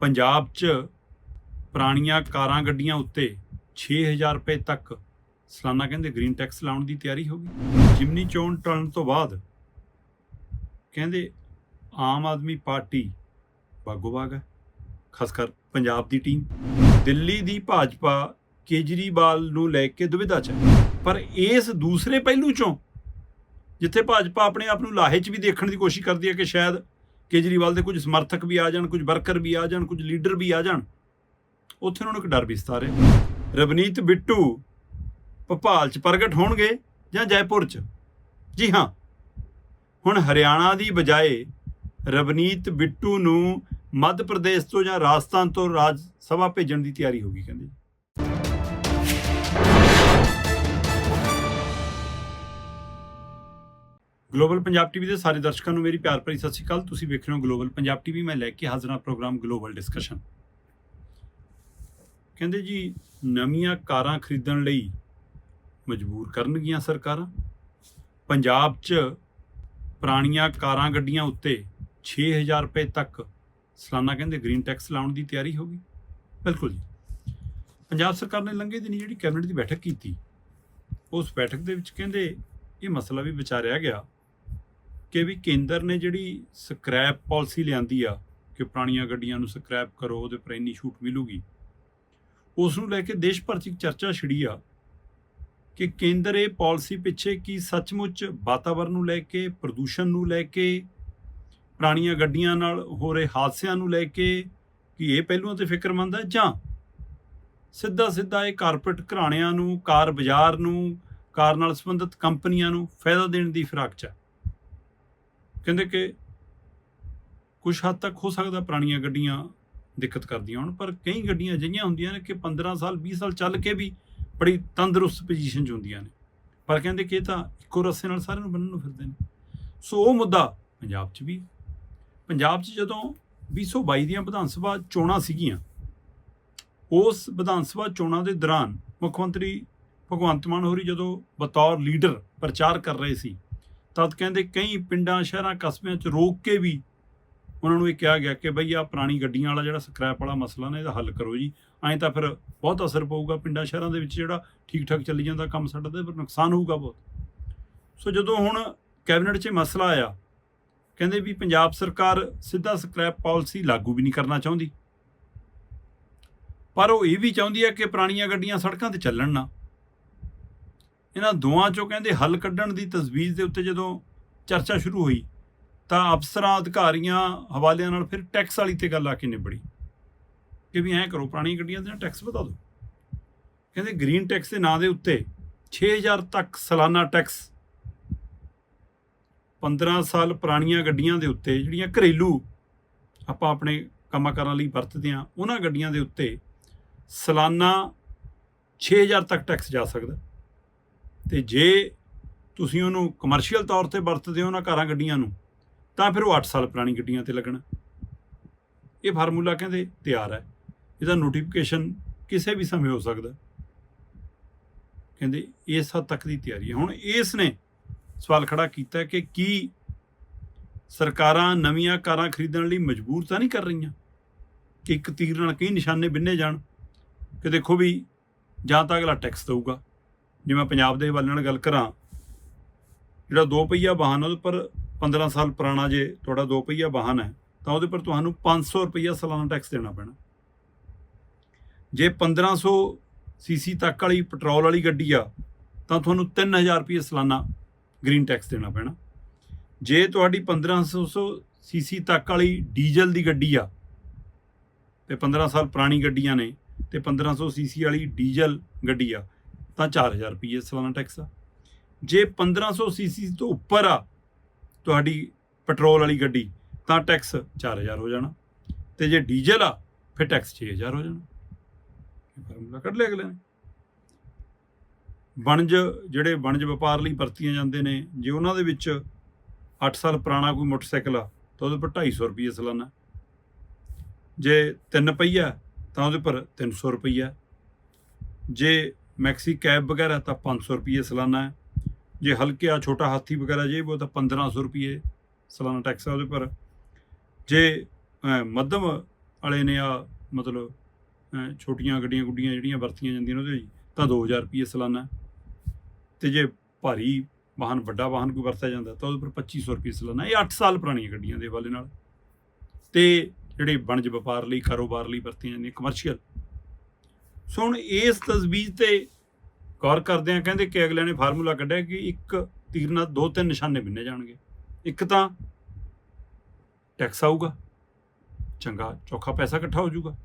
ਪੰਜਾਬ 'ਚ ਪੁਰਾਣੀਆਂ ਕਾਰਾਂ ਗੱਡੀਆਂ ਉੱਤੇ 6000 ਰੁਪਏ ਤੱਕ ਸਾਲਾਨਾ ਕਹਿੰਦੇ ਗ੍ਰੀਨ ਟੈਕਸ ਲਾਉਣ ਦੀ ਤਿਆਰੀ ਹੋ ਗਈ। ਜਿਮਨੀ ਚੋਣ ਟਲਣ ਤੋਂ ਬਾਅਦ ਕਹਿੰਦੇ ਆਮ ਆਦਮੀ ਪਾਰਟੀ ਬਾਗੋ-ਬਾਗ ਹੈ ਖਾਸ ਕਰ ਪੰਜਾਬ ਦੀ ਟੀਮ। ਦਿੱਲੀ ਦੀ ਭਾਜਪਾ ਕੇਜਰੀਵਾਲ ਨੂੰ ਲੈ ਕੇ ਦੁਵਿਧਾ 'ਚ ਪਰ ਇਸ ਦੂਸਰੇ ਪਹਿਲੂ 'ਚੋਂ ਜਿੱਥੇ ਭਾਜਪਾ ਆਪਣੇ ਆਪ ਨੂੰ ਲਾਹੇ 'ਚ ਵੀ ਦੇਖਣ ਦੀ ਕੋਸ਼ਿਸ਼ ਕਰਦੀ ਹੈ ਕਿ ਸ਼ਾਇਦ ਕੇਜਰੀਵਾਲ ਦੇ ਕੁਝ ਸਮਰਥਕ ਵੀ ਆ ਜਾਣ, ਕੁਝ ਵਰਕਰ ਵੀ ਆ ਜਾਣ, ਕੁਝ ਲੀਡਰ ਵੀ ਆ ਜਾਣ, ਉੱਥੇ ਉਹਨਾਂ ਨੂੰ ਇੱਕ ਡਰ ਵੀ ਸਤਾ ਰਿਹਾ। ਰਵਨੀਤ ਬਿੱਟੂ ਭੋਪਾਲ 'ਚ ਪ੍ਰਗਟ ਹੋਣਗੇ ਜਾਂ ਜੈਪੁਰ 'ਚ? ਜੀ ਹਾਂ। ਹੁਣ ਹਰਿਆਣਾ ਦੀ ਬਜਾਏ ਰਵਨੀਤ ਬਿੱਟੂ ਨੂੰ ਮੱਧ ਪ੍ਰਦੇਸ਼ ਤੋਂ ਜਾਂ ਰਾਜਸਥਾਨ ਤੋਂ ਰਾਜ ਸਭਾ ਭੇਜਣ ਦੀ ਤਿਆਰੀ ਹੋ ਗਈ, ਕਹਿੰਦੇ ਗਲੋਬਲ ਪੰਜਾਬ ਟੀਵੀ ਦੇ ਸਾਰੇ ਦਰਸ਼ਕਾਂ ਨੂੰ ਮੇਰੀ ਪਿਆਰ ਭਰੀ ਸਤਿ ਸ਼੍ਰੀ ਅਕਾਲ। ਤੁਸੀਂ ਵੇਖ ਰਹੇ ਹੋ ਗਲੋਬਲ ਪੰਜਾਬ ਟੀਵੀ। ਮੈਂ ਲੈ ਕੇ ਹਾਜ਼ਰਾਂ ਪ੍ਰੋਗਰਾਮ ਗਲੋਬਲ ਡਿਸਕਸ਼ਨ ਕਹਿੰਦੇ ਜੀ, ਨਵੀਆਂ ਕਾਰਾਂ ਖਰੀਦਣ ਲਈ ਮਜਬੂਰ ਕਰਨਗੀਆਂ ਸਰਕਾਰਾਂ। ਪੰਜਾਬ 'ਚ ਪੁਰਾਣੀਆਂ ਕਾਰਾਂ ਗੱਡੀਆਂ ਉੱਤੇ 6000 ਰੁਪਏ ਤੱਕ ਸਾਲਾਨਾ ਕਹਿੰਦੇ ਗ੍ਰੀਨ ਟੈਕਸ ਲਾਉਣ ਦੀ ਤਿਆਰੀ ਹੋ ਗਈ। ਬਿਲਕੁਲ ਜੀ। ਪੰਜਾਬ ਸਰਕਾਰ ਨੇ ਲੰਘੇ ਦਿਨੀ ਜਿਹੜੀ ਕੈਬਨਿਟ ਦੀ ਬੈਠਕ ਕੀਤੀ, ਉਸ ਬੈਠਕ ਦੇ ਵਿੱਚ ਕਹਿੰਦੇ ਇਹ ਮਸਲਾ ਵੀ ਵਿਚਾਰਿਆ ਗਿਆ ਕਿ ਵੀ ਕੇਂਦਰ ਨੇ ਜਿਹੜੀ ਸਕ੍ਰੈਪ ਪਾਲਿਸੀ ਲਿਆਂਦੀ ਆ ਕਿ ਪੁਰਾਣੀਆਂ ਗੱਡੀਆਂ ਨੂੰ ਸਕ੍ਰੈਪ ਕਰੋ, ਉਹਦੇ ਪਰ ਇੰਨੀ ਛੂਟ ਮਿਲੂਗੀ। ਉਸ ਨੂੰ ਲੈ ਕੇ ਦੇਸ਼ ਭਰ 'ਚ ਇੱਕ ਚਰਚਾ ਛਿੜੀ ਆ ਕਿ ਕੇਂਦਰ ਇਹ ਪਾਲਿਸੀ ਪਿੱਛੇ ਕੀ ਸੱਚਮੁੱਚ ਵਾਤਾਵਰਣ ਨੂੰ ਲੈ ਕੇ, ਪ੍ਰਦੂਸ਼ਣ ਨੂੰ ਲੈ ਕੇ, ਪੁਰਾਣੀਆਂ ਗੱਡੀਆਂ ਨਾਲ ਹੋ ਰਹੇ ਹਾਦਸਿਆਂ ਨੂੰ ਲੈ ਕੇ ਕਿ ਇਹ ਪਹਿਲੂਆਂ ਤੇ ਫਿਕਰਮੰਦ ਹੈ ਜਾਂ ਸਿੱਧਾ ਸਿੱਧਾ ਇਹ ਕਾਰਪੋਰੇਟ ਘਰਾਣਿਆਂ ਨੂੰ, ਕਾਰ ਬਾਜ਼ਾਰ ਨੂੰ, ਕਾਰ ਨਾਲ ਸੰਬੰਧਿਤ ਕੰਪਨੀਆਂ ਨੂੰ ਫਾਇਦਾ ਦੇਣ ਦੀ ਫਿਰਾਕ 'ਚ ਹੈ ਕਹਿੰਦੇ ਕਿ ਕੁਝ ਹੱਦ ਤੱਕ ਹੋ ਸਕਦਾ ਪੁਰਾਣੀਆਂ ਗੱਡੀਆਂ ਦਿੱਕਤ ਕਰਦੀਆਂ ਹੋਣ, ਪਰ ਕਈ ਗੱਡੀਆਂ ਅਜਿਹੀਆਂ ਹੁੰਦੀਆਂ ਨੇ ਕਿ 15 ਸਾਲ 20 ਸਾਲ ਚੱਲ ਕੇ ਵੀ ਬੜੀ ਤੰਦਰੁਸਤ ਪੋਜੀਸ਼ਨ 'ਚ ਹੁੰਦੀਆਂ ਨੇ। ਪਰ ਕਹਿੰਦੇ ਕਿ ਇਹ ਤਾਂ ਇੱਕੋ ਰਸੇ ਨਾਲ ਸਾਰਿਆਂ ਨੂੰ ਬੰਨਣ ਨੂੰ ਫਿਰਦੇ ਨੇ। ਸੋ ਉਹ ਮੁੱਦਾ ਪੰਜਾਬ 'ਚ ਵੀ ਪੰਜਾਬ 'ਚ ਜਦੋਂ 2022 ਦੀਆਂ ਵਿਧਾਨ ਸਭਾ ਚੋਣਾਂ ਸੀਗੀਆਂ, ਉਸ ਵਿਧਾਨ ਸਭਾ ਚੋਣਾਂ ਦੇ ਦੌਰਾਨ ਮੁੱਖ ਮੰਤਰੀ ਭਗਵੰਤ ਮਾਨ ਹੋਰੀ ਜਦੋਂ ਬਤੌਰ ਲੀਡਰ ਪ੍ਰਚਾਰ ਕਰ ਰਹੇ ਸੀ ਤਦ ਕਹਿੰਦੇ ਕਈ ਪਿੰਡਾਂ, ਸ਼ਹਿਰਾਂ, ਕਸਬਿਆਂ 'ਚ ਰੋਕ ਕੇ ਵੀ ਉਹਨਾਂ ਨੂੰ ਇਹ ਕਿਹਾ ਗਿਆ ਕਿ ਬਈ ਆ ਪੁਰਾਣੀ ਗੱਡੀਆਂ ਵਾਲਾ ਜਿਹੜਾ ਸਕ੍ਰੈਪ ਵਾਲਾ ਮਸਲਾ ਨੇ, ਇਹਦਾ ਹੱਲ ਕਰੋ ਜੀ। ਐਂ ਤਾਂ ਫਿਰ ਬਹੁਤ ਅਸਰ ਪਊਗਾ ਪਿੰਡਾਂ, ਸ਼ਹਿਰਾਂ ਦੇ ਵਿੱਚ ਜਿਹੜਾ ਠੀਕ ਠਾਕ ਚੱਲੀ ਜਾਂਦਾ ਕੰਮ ਸਾਡਾ ਤੇ ਫਿਰ ਨੁਕਸਾਨ ਹੋਊਗਾ ਬਹੁਤ। ਸੋ ਜਦੋਂ ਹੁਣ ਕੈਬਨਿਟ 'ਚ ਮਸਲਾ ਆਇਆ, ਕਹਿੰਦੇ ਵੀ ਪੰਜਾਬ ਸਰਕਾਰ ਸਿੱਧਾ ਸਕ੍ਰੈਪ ਪਾਲਿਸੀ ਲਾਗੂ ਵੀ ਨਹੀਂ ਕਰਨਾ ਚਾਹੁੰਦੀ। ਪਰ ਉਹ ਇਹ ਵੀ ਚਾਹੁੰਦੀ ਹੈ ਕਿ ਪੁਰਾਣੀਆਂ ਗੱਡੀਆਂ ਸੜਕਾਂ ਤੇ ਚੱਲਣ ਨਾ। ਇਹਨਾਂ ਦੋਵਾਂ ਚੋਂ ਕਹਿੰਦੇ ਹੱਲ ਕੱਢਣ ਦੀ ਤਜਵੀਜ਼ ਦੇ ਉੱਤੇ ਜਦੋਂ ਚਰਚਾ ਸ਼ੁਰੂ ਹੋਈ, ਤਾਂ ਅਫਸਰਾਂ, ਅਧਿਕਾਰੀਆਂ ਹਵਾਲਿਆਂ ਨਾਲ ਫਿਰ ਟੈਕਸ ਵਾਲੀ ਤੇ ਗੱਲ ਆ ਕੇ ਨਿਬੜੀ ਕਿ ਵੀ ਐਂ ਕਰੋ, ਪੁਰਾਣੀਆਂ ਗੱਡੀਆਂ ਦੇ ਟੈਕਸ ਵਧਾ ਦਿਓ। ਕਹਿੰਦੇ ਗ੍ਰੀਨ ਟੈਕਸ ਦੇ ਨਾਂ ਦੇ ਉੱਤੇ 6000 ਤੱਕ ਸਾਲਾਨਾ ਟੈਕਸ 15 ਸਾਲ ਪੁਰਾਣੀਆਂ ਗੱਡੀਆਂ ਦੇ ਉੱਤੇ ਜਿਹੜੀਆਂ ਘਰੇਲੂ ਆਪਾਂ ਆਪਣੇ ਕੰਮਾਂ ਕਾਰਾਂ ਲਈ ਵਰਤਦੇ ਆ ਉਹਨਾਂ ਗੱਡੀਆਂ ਦੇ ਉੱਤੇ ਸਾਲਾਨਾ 6000 ਤੱਕ ਟੈਕਸ ਜਾ ਸਕਦਾ। ਤੇ ਜੇ ਤੁਸੀਂ ਉਹਨੂੰ ਕਮਰਸ਼ੀਅਲ ਤੌਰ ਤੇ ਵਰਤਦੇ ਹੋ ਨਾ ਕਾਰਾਂ ਗੱਡੀਆਂ ਨੂੰ, ਤਾਂ ਫਿਰ ਉਹ 8 ਸਾਲ ਪੁਰਾਣੀ ਗੱਡੀਆਂ ਤੇ ਲੱਗਣਾ। ਇਹ ਫਾਰਮੂਲਾ ਕਹਿੰਦੇ ਤਿਆਰ ਹੈ। ਇਹਦਾ ਨੋਟੀਫਿਕੇਸ਼ਨ ਕਿਸੇ ਵੀ ਸਮੇਂ ਹੋ ਸਕਦਾ। ਕਹਿੰਦੇ ਇਸ ਹੱਦ ਤੱਕ ਦੀ ਤਿਆਰੀ ਹੈ। ਹੁਣ ਇਸ ਨੇ ਸਵਾਲ ਖੜਾ ਕੀਤਾ ਕਿ ਕੀ ਸਰਕਾਰਾਂ ਨਵੀਆਂ ਕਾਰਾਂ ਖਰੀਦਣ ਲਈ ਮਜਬੂਰ ਤਾਂ ਨਹੀਂ ਕਰ ਰਹੀਆਂ? ਕਿ ਇੱਕ ਤੀਰ ਨਾਲ ਕਈ ਨਿਸ਼ਾਨੇ ਬਿੰਨੇ ਜਾਣ? ਕਿ ਦੇਖੋ ਵੀ ਜਾਂ ਤਾਂ ਅਗਲਾ ਟੈਕਸ ਦੇਊਗਾ। ਜੇ ਮੈਂ ਪੰਜਾਬ ਦੇ ਹਵਾਲੇ ਨਾਲ ਗੱਲ ਕਰਾਂ, ਜਿਹੜਾ ਦੋ ਪਹੀਆ ਵਾਹਨ ਉਹਦੇ ਪਰ 15 ਸਾਲ ਪੁਰਾਣਾ ਜੇ ਤੁਹਾਡਾ ਦੋ ਪਹੀਆ ਵਾਹਨ ਹੈ, ਤਾਂ ਉਹਦੇ ਪਰ ਤੁਹਾਨੂੰ 500 ਰੁਪਈਆ ਸਾਲਾਨਾ ਟੈਕਸ ਦੇਣਾ ਪੈਣਾ। ਜੇ 1500 ਸੀਸੀ ਤੱਕ ਵਾਲੀ ਪੈਟਰੋਲ ਵਾਲੀ ਗੱਡੀ ਆ, ਤਾਂ ਤੁਹਾਨੂੰ 3000 ਰੁਪਏ ਸਾਲਾਨਾ ਗ੍ਰੀਨ ਟੈਕਸ ਦੇਣਾ ਪੈਣਾ। ਜੇ ਤੁਹਾਡੀ 1500 ਸੀਸੀ ਤੱਕ ਵਾਲੀ ਡੀਜ਼ਲ ਦੀ ਗੱਡੀ ਆ, ਤੇ 15 ਸਾਲ ਪੁਰਾਣੀ ਗੱਡੀਆਂ ਨੇ, ਤੇ 1500 ਸੀਸੀ ਵਾਲੀ ਡੀਜ਼ਲ ਗੱਡੀ ਆ ਤਾਂ 4000 ਰੁਪਏ ਸਾਲਾਨਾ ਟੈਕਸ ਆ। ਜੇ 1500 ਸੀਸੀ ਤੋਂ ਉੱਪਰ ਆ ਤੁਹਾਡੀ ਪੈਟਰੋਲ ਵਾਲੀ ਗੱਡੀ, ਤਾਂ ਟੈਕਸ 4000 ਹੋ ਜਾਣਾ। ਤੇ ਜੇ ਡੀਜ਼ਲ ਆ, ਫਿਰ ਟੈਕਸ 6000 ਹੋ ਜਾਣਾ। ਇਹ ਫਾਰਮੂਲਾ ਕੱਢ ਲਿਆ ਅਗਲੇ ਨੇ। ਵਣਜ, ਜਿਹੜੇ ਵਣਜ ਵਪਾਰ ਲਈ ਵਰਤੀਆਂ ਜਾਂਦੇ ਨੇ, ਜੇ ਉਹਨਾਂ ਦੇ ਵਿੱਚ 8 ਸਾਲ ਪੁਰਾਣਾ ਕੋਈ ਮੋਟਰਸਾਈਕਲ ਆ, ਤਾਂ ਉਹਦੇ ਪਰ 250 ਰੁਪਏ ਸਾਲਾਨਾ। ਜੇ ਤਿੰਨ ਪਹੀਆ, ਤਾਂ ਉਹਦੇ ਪਰ 300 ਰੁਪਈਆ। ਜੇ ਮੈਕਸੀ ਕੈਬ ਵਗੈਰਾ ਤਾਂ 500 ਰੁਪਏ ਸਾਲਾਨਾ ਹੈ। ਜੇ ਆ, ਛੋਟਾ ਹਾਥੀ ਵਗੈਰਾ ਜੇ ਉਹ ਤਾਂ 1500 ਰੁਪਏ ਸਾਲਾਨਾ ਟੈਕਸ ਹੈ ਉਹਦੇ ਪਰ। ਜੇ ਮੱਧਮ ਵਾਲੇ ਨੇ ਆ, ਮਤਲਬ ਛੋਟੀਆਂ ਗੱਡੀਆਂ ਗੁੱਡੀਆਂ ਜਿਹੜੀਆਂ ਵਰਤੀਆਂ ਜਾਂਦੀਆਂ ਨੇ ਉਹਦੇ ਵਿੱਚ, ਤਾਂ 2000 ਰੁਪਏ ਸਾਲਾਨਾ ਤੇ ਜੇ ਭਾਰੀ ਵਾਹਨ, ਵੱਡਾ ਵਾਹਨ ਕੋਈ ਵਰਤਿਆ ਜਾਂਦਾ ਤਾਂ ਉਹਦੇ ਉੱਪਰ 2500 ਰੁਪਏ ਸਾਲਾਨਾ ਇਹ 8 ਸਾਲ ਪੁਰਾਣੀਆਂ ਗੱਡੀਆਂ ਦੇ ਹਵਾਲੇ ਨਾਲ। ਤੇ ਜਿਹੜੇ ਵਣਜ ਵਪਾਰ ਲਈ, ਕਾਰੋਬਾਰ ਲਈ ਵਰਤੀਆਂ ਜਾਂਦੀਆਂ ਕਮਰਸ਼ੀਅਲ ਸੋ ਹੁਣ ਇਸ ਤਜਵੀਜ਼ ਤੇ ਗੌਰ ਕਰਦੇ ਆ ਕਹਿੰਦੇ ਕਿ ਅਗਲਿਆਂ ਨੇ ਫਾਰਮੂਲਾ ਕੱਢਿਆ ਕਿ ਇੱਕ ਤੀਰ ਨਾਲ ਦੋ ਤਿੰਨ ਨਿਸ਼ਾਨੇ ਬਿੰਨੇ ਜਾਣਗੇ। ਇੱਕ ਤਾਂ ਟੈਕਸ ਆਊਗਾ, ਚੰਗਾ, ਚੌਖਾ ਪੈਸਾ ਇਕੱਠਾ ਹੋ ਜਾਊਗਾ।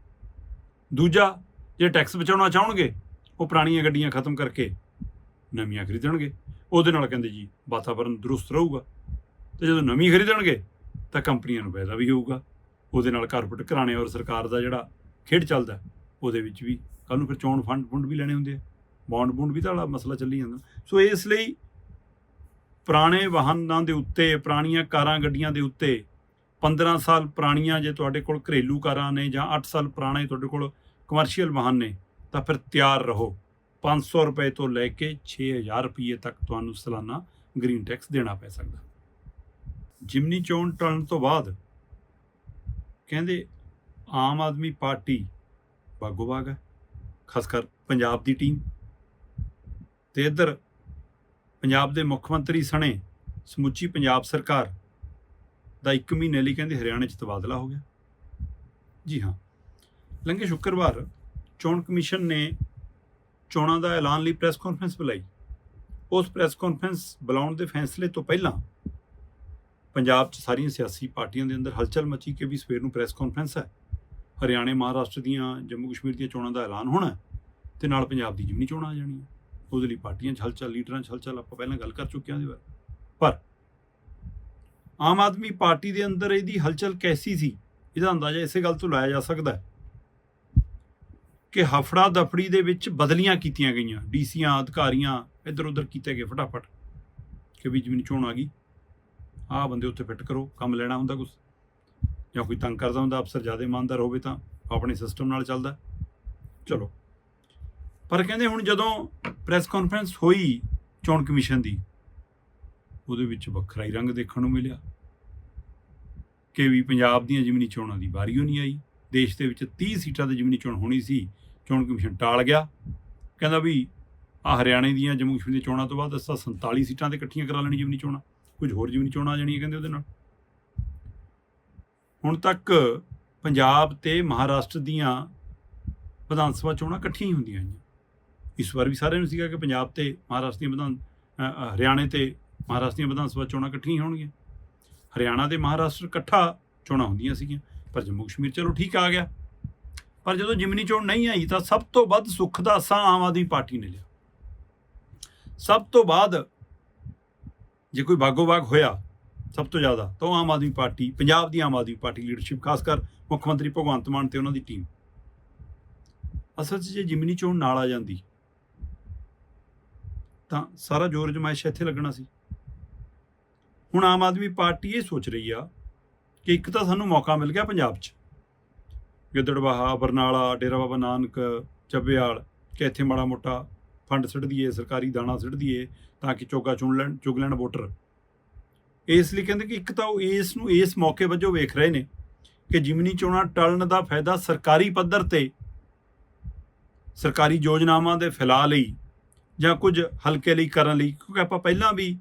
ਦੂਜਾ, ਜੇ ਟੈਕਸ ਬਚਾਉਣਾ ਚਾਹਣਗੇ, ਉਹ ਪੁਰਾਣੀਆਂ ਗੱਡੀਆਂ ਖਤਮ ਕਰਕੇ ਨਵੀਆਂ ਖਰੀਦਣਗੇ। ਉਹਦੇ ਨਾਲ ਕਹਿੰਦੇ ਜੀ ਵਾਤਾਵਰਣ ਦਰੁਸਤ ਰਹੂਗਾ। ਤੇ ਜਦੋਂ ਨਵੀਂ ਖਰੀਦਣਗੇ, ਤਾਂ ਕੰਪਨੀਆਂ ਨੂੰ ਫਾਇਦਾ ਵੀ ਹੋਊਗਾ। ਉਹਦੇ ਨਾਲ ਕਾਰਪੋਰੇਟ ਘਰਾਣੇ ਔਰ ਸਰਕਾਰ ਦਾ ਜਿਹੜਾ ਖੇਡ ਚੱਲਦਾ, ਉਹਦੇ ਵਿੱਚ ਵੀ ਕੱਲ ਨੂੰ ਫਿਰ ਚੋਣ ਫੰਡ ਫੰਡ ਵੀ ਲੈਣੇ ਹੁੰਦੇ ਆ, ਬੌਂਡ ਬੂੰਡ ਵੀ ਤਾਂ ਵਾਲਾ ਮਸਲਾ ਚੱਲੀ ਜਾਂਦਾ। ਸੋ ਇਸ ਲਈ ਪੁਰਾਣੇ ਵਾਹਨਾਂ ਦੇ ਉੱਤੇ, ਪੁਰਾਣੀਆਂ ਕਾਰਾਂ ਗੱਡੀਆਂ ਦੇ ਉੱਤੇ 15 ਸਾਲ ਪੁਰਾਣੀਆਂ ਜੇ ਤੁਹਾਡੇ ਕੋਲ ਘਰੇਲੂ ਕਾਰਾਂ ਨੇ ਜਾਂ 8 ਸਾਲ ਪੁਰਾਣੇ ਤੁਹਾਡੇ ਕੋਲ ਕਮਰਸ਼ੀਅਲ ਵਾਹਨ ਨੇ, ਤਾਂ ਫਿਰ ਤਿਆਰ ਰਹੋ। 500 ਰੁਪਏ ਤੋਂ ਲੈ ਕੇ 6000 ਰੁਪਏ ਤੱਕ ਤੁਹਾਨੂੰ ਸਾਲਾਨਾ ਗ੍ਰੀਨ ਟੈਕਸ ਦੇਣਾ ਪੈ ਸਕਦਾ। ਜਿਮਨੀ ਚੋਣ ਟਲਣ ਤੋਂ ਬਾਅਦ ਕਹਿੰਦੇ ਆਮ ਆਦਮੀ ਪਾਰਟੀ ਬਾਗੋ ਬਾਗ ਹੈ। ਖਾਸ ਕਰ ਪੰਜਾਬ ਦੀ ਟੀਮ ਤੇ ਇੱਧਰ ਪੰਜਾਬ ਦੇ ਮੁੱਖ ਮੰਤਰੀ ਸਣੇ ਸਮੁੱਚੀ ਪੰਜਾਬ ਸਰਕਾਰ ਦਾ 1 ਮਹੀਨੇ ਲਈ ਕਹਿੰਦੇ ਹਰਿਆਣੇ 'ਚ ਤਬਾਦਲਾ ਹੋ ਗਿਆ। ਜੀ ਹਾਂ, ਲੰਘੇ ਸ਼ੁੱਕਰਵਾਰ ਚੋਣ ਕਮਿਸ਼ਨ ਨੇ ਚੋਣਾਂ ਦਾ ਐਲਾਨ ਲਈ ਪ੍ਰੈਸ ਕਾਨਫਰੰਸ ਬੁਲਾਈ। ਉਸ ਪ੍ਰੈਸ ਕਾਨਫਰੰਸ ਬੁਲਾਉਣ ਦੇ ਫੈਸਲੇ ਤੋਂ ਪਹਿਲਾਂ ਪੰਜਾਬ 'ਚ ਸਾਰੀਆਂ ਸਿਆਸੀ ਪਾਰਟੀਆਂ ਦੇ ਅੰਦਰ ਹਲਚਲ ਮਚੀ ਕਿ ਵੀ ਸਵੇਰ ਨੂੰ ਪ੍ਰੈਸ ਕਾਨਫਰੰਸ ਹੈ। ਹਰਿਆਣੇ ਮਹਾਰਾਸ਼ਟਰ ਦੀਆਂ, ਜੰਮੂ ਕਸ਼ਮੀਰ ਦੀਆਂ ਚੋਣਾਂ ਦਾ ਐਲਾਨ ਹੋਣਾ ਹੈ ਤੇ ਨਾਲ ਪੰਜਾਬ ਦੀ ਜਿਮਨੀ ਚੋਣਾਂ ਆ ਜਾਣੀਆਂ ਉਹਦੇ ਲਈ ਪਾਰਟੀਆਂ 'ਚ ਹਲਚਲ, ਲੀਡਰਾਂ 'ਚ ਹਲਚਲ ਆਪਾਂ ਪਹਿਲਾਂ ਗੱਲ ਕਰ ਚੁੱਕੇ ਹਾਂ ਇਹਦੇ ਬਾਰੇ। ਪਰ ਆਮ ਆਦਮੀ ਪਾਰਟੀ ਦੇ ਅੰਦਰ ਇਹਦੀ ਹਲਚਲ ਕੈਸੀ ਸੀ? ਇਹਦਾ ਅੰਦਾਜ਼ਾ ਇਸੇ ਗੱਲ ਤੋਂ ਲਾਇਆ ਜਾ ਸਕਦਾ ਹੈ ਕਿ ਹਫੜਾ ਦਫੜੀ ਦੇ ਵਿੱਚ ਬਦਲੀਆਂ ਕੀਤੀਆਂ ਗਈਆਂ। ਡੀਸੀਆਂ, ਅਧਿਕਾਰੀਆਂ ਇੱਧਰ ਉੱਧਰ ਕੀਤੇ ਗਏ ਫਟਾਫਟ ਕਿ ਵੀ ਜ਼ਮੀਨ ਚੋਣ ਆ ਗਈ। ਆਹ ਬੰਦੇ ਉੱਥੇ ਫਿੱਟ ਕਰੋ, ਕੰਮ ਲੈਣਾ ਹੁੰਦਾ ਕੁਝ ਜਾਂ ਕੋਈ ਤੰਗ ਕਰਦਾ ਹੁੰਦਾ, ਅਫਸਰ ਜ਼ਿਆਦਾ ਇਮਾਨਦਾਰ ਹੋਵੇ ਤਾਂ ਆਪਣੇ ਸਿਸਟਮ ਨਾਲ ਚੱਲਦਾ ਚਲੋ। ਪਰ ਕਹਿੰਦੇ ਹੁਣ ਜਦੋਂ ਪ੍ਰੈਸ ਕਾਨਫਰੰਸ ਹੋਈ ਚੋਣ ਕਮਿਸ਼ਨ ਦੀ, ਉਹਦੇ ਵਿੱਚ ਵੱਖਰਾ ਹੀ ਰੰਗ ਦੇਖਣ ਨੂੰ ਮਿਲਿਆ। ਕਿ ਵੀ ਪੰਜਾਬ ਦੀਆਂ ਜ਼ਿਮਨੀ ਚੋਣਾਂ ਦੀ ਵਾਰੀ ਨਹੀਂ ਆਈ। ਦੇਸ਼ ਦੇ ਵਿੱਚ 30 ਸੀਟਾਂ ਤੇ ਜ਼ਿਮਨੀ ਚੋਣ ਹੋਣੀ ਸੀ, ਚੋਣ ਕਮਿਸ਼ਨ ਟਾਲ ਗਿਆ। ਕਹਿੰਦਾ ਵੀ ਆ ਹਰਿਆਣੇ ਦੀਆਂ ਜੰਮੂ ਕਸ਼ਮੀਰ ਦੀਆਂ ਚੋਣਾਂ ਤੋਂ ਬਾਅਦ ਅਸਾਂ 47 ਸੀਟਾਂ ਤੇ ਇਕੱਠੀਆਂ ਕਰਾ ਲੈਣੀ ਜ਼ਿਮਨੀ ਚੋਣਾਂ। ਕੁਝ ਹੋਰ ਜ਼ਿਮਨੀ ਚੋਣਾਂ ਆ ਜਾਣੀਆਂ ਕਹਿੰਦੇ ਉਹਦੇ ਨਾਲ। ਹੁਣ ਤੱਕ ਪੰਜਾਬ ਤੇ ਮਹਾਰਾਸ਼ਟਰ ਦੀਆਂ ਵਿਧਾਨ ਸਭਾ ਚੋਣਾਂ ਇਕੱਠੀਆਂ ਹੀ ਹੁੰਦੀਆਂ ਨੇ ਇਸ ਵਾਰ ਵੀ ਸਾਰਿਆਂ ਨੂੰ ਸੀਗਾ ਕਿ ਪੰਜਾਬ ਤੇ ਮਹਾਰਾਸ਼ਟਰ ਦੀਆਂ ਵਿਧਾਨ ਹਰਿਆਣੇ ਤੇ ਮਹਾਰਾਸ਼ਟਰ ਦੀਆਂ ਵਿਧਾਨ ਸਭਾ ਚੋਣਾਂ ਇਕੱਠੀਆਂ ਹੋਣਗੀਆਂ। ਹਰਿਆਣਾ ਤੇ ਮਹਾਰਾਸ਼ਟਰ ਇਕੱਠਾ ਚੋਣਾਂ ਹੁੰਦੀਆਂ ਸੀਗੀਆਂ, ਪਰ ਜੰਮੂ ਕਸ਼ਮੀਰ ਚਲੋ ਠੀਕ ਆ ਗਿਆ। ਪਰ ਜਦੋਂ ਜਿਮਨੀ ਚੋਣ ਨਹੀਂ ਆਈ ਤਾਂ ਸਭ ਤੋਂ ਵੱਧ ਸੁੱਖ ਦਾ ਸਾਹ ਆਮ ਆਦਮੀ ਪਾਰਟੀ ਨੇ ਲਿਆ। ਸਭ ਤੋਂ ਬਾਅਦ ਜੇ ਕੋਈ ਬਾਗੋ ਬਾਗ ਹੋਇਆ ਸਭ ਤੋਂ ਜ਼ਿਆਦਾ ਤਾਂ ਉਹ ਆਮ ਆਦਮੀ ਪਾਰਟੀ, ਪੰਜਾਬ ਦੀ ਆਮ ਆਦਮੀ ਪਾਰਟੀ ਲੀਡਰਸ਼ਿਪ ਖਾਸ ਕਰ ਮੁੱਖ ਮੰਤਰੀ ਭਗਵੰਤ ਮਾਨ ਤੇ ਉਹਨਾਂ ਦੀ ਟੀਮ ਅਸਲ 'ਚ ਜੇ ਜਿਮਨੀ ਚੋਣ ਨਾਲ ਆ ਜਾਂਦੀ, ਤਾਂ ਸਾਰਾ ਜ਼ੋਰ ਜਮਾਇਸ਼ ਇੱਥੇ ਲੱਗਣਾ ਸੀ। ਹੁਣ ਆਮ ਆਦਮੀ ਪਾਰਟੀ ਇਹ ਸੋਚ ਰਹੀ ਆ ਕਿ ਇੱਕ ਤਾਂ ਸਾਨੂੰ ਮੌਕਾ ਮਿਲ ਗਿਆ ਪੰਜਾਬ 'ਚ। ਗਿੱਦੜਬਾਹਾ, ਬਰਨਾਲਾ, ਡੇਰਾ ਬਾਬਾ ਨਾਨਕ ਚੱਬੇਆਲ ਕਿ ਇੱਥੇ ਮਾੜਾ ਮੋਟਾ ਫੰਡ ਸਿੱਟ ਦਈਏ, ਸਰਕਾਰੀ ਦਾਣਾ ਸਿੱਟ ਦਈਏ ਤਾਂ ਕਿ ਚੋਗਾ ਚੁਣ ਲੈਣ, ਚੁਗ ਲੈਣ ਵੋਟਰ। ਇਸ ਲਈ ਕਹਿੰਦੇ ਕਿ ਇੱਕ ਤਾਂ ਉਹ ਇਸ ਨੂੰ ਇਸ ਮੌਕੇ ਵਜੋਂ ਵੇਖ ਰਹੇ ਨੇ ਕਿ ਜਿਮਨੀ ਚੋਣਾਂ ਟਲਣ ਦਾ ਫਾਇਦਾ ਸਰਕਾਰੀ ਪੱਧਰ ਤੇ ਸਰਕਾਰੀ ਯੋਜਨਾਵਾਂ ਦੇ ਫੈਲਾਅ ਲਈ ਜਾਂ ਕੁਝ ਹਲਕੇ ਲਈ ਕਰਨ ਲਈ, ਕਿਉਂਕਿ ਆਪਾਂ ਪਹਿਲਾਂ ਵੀ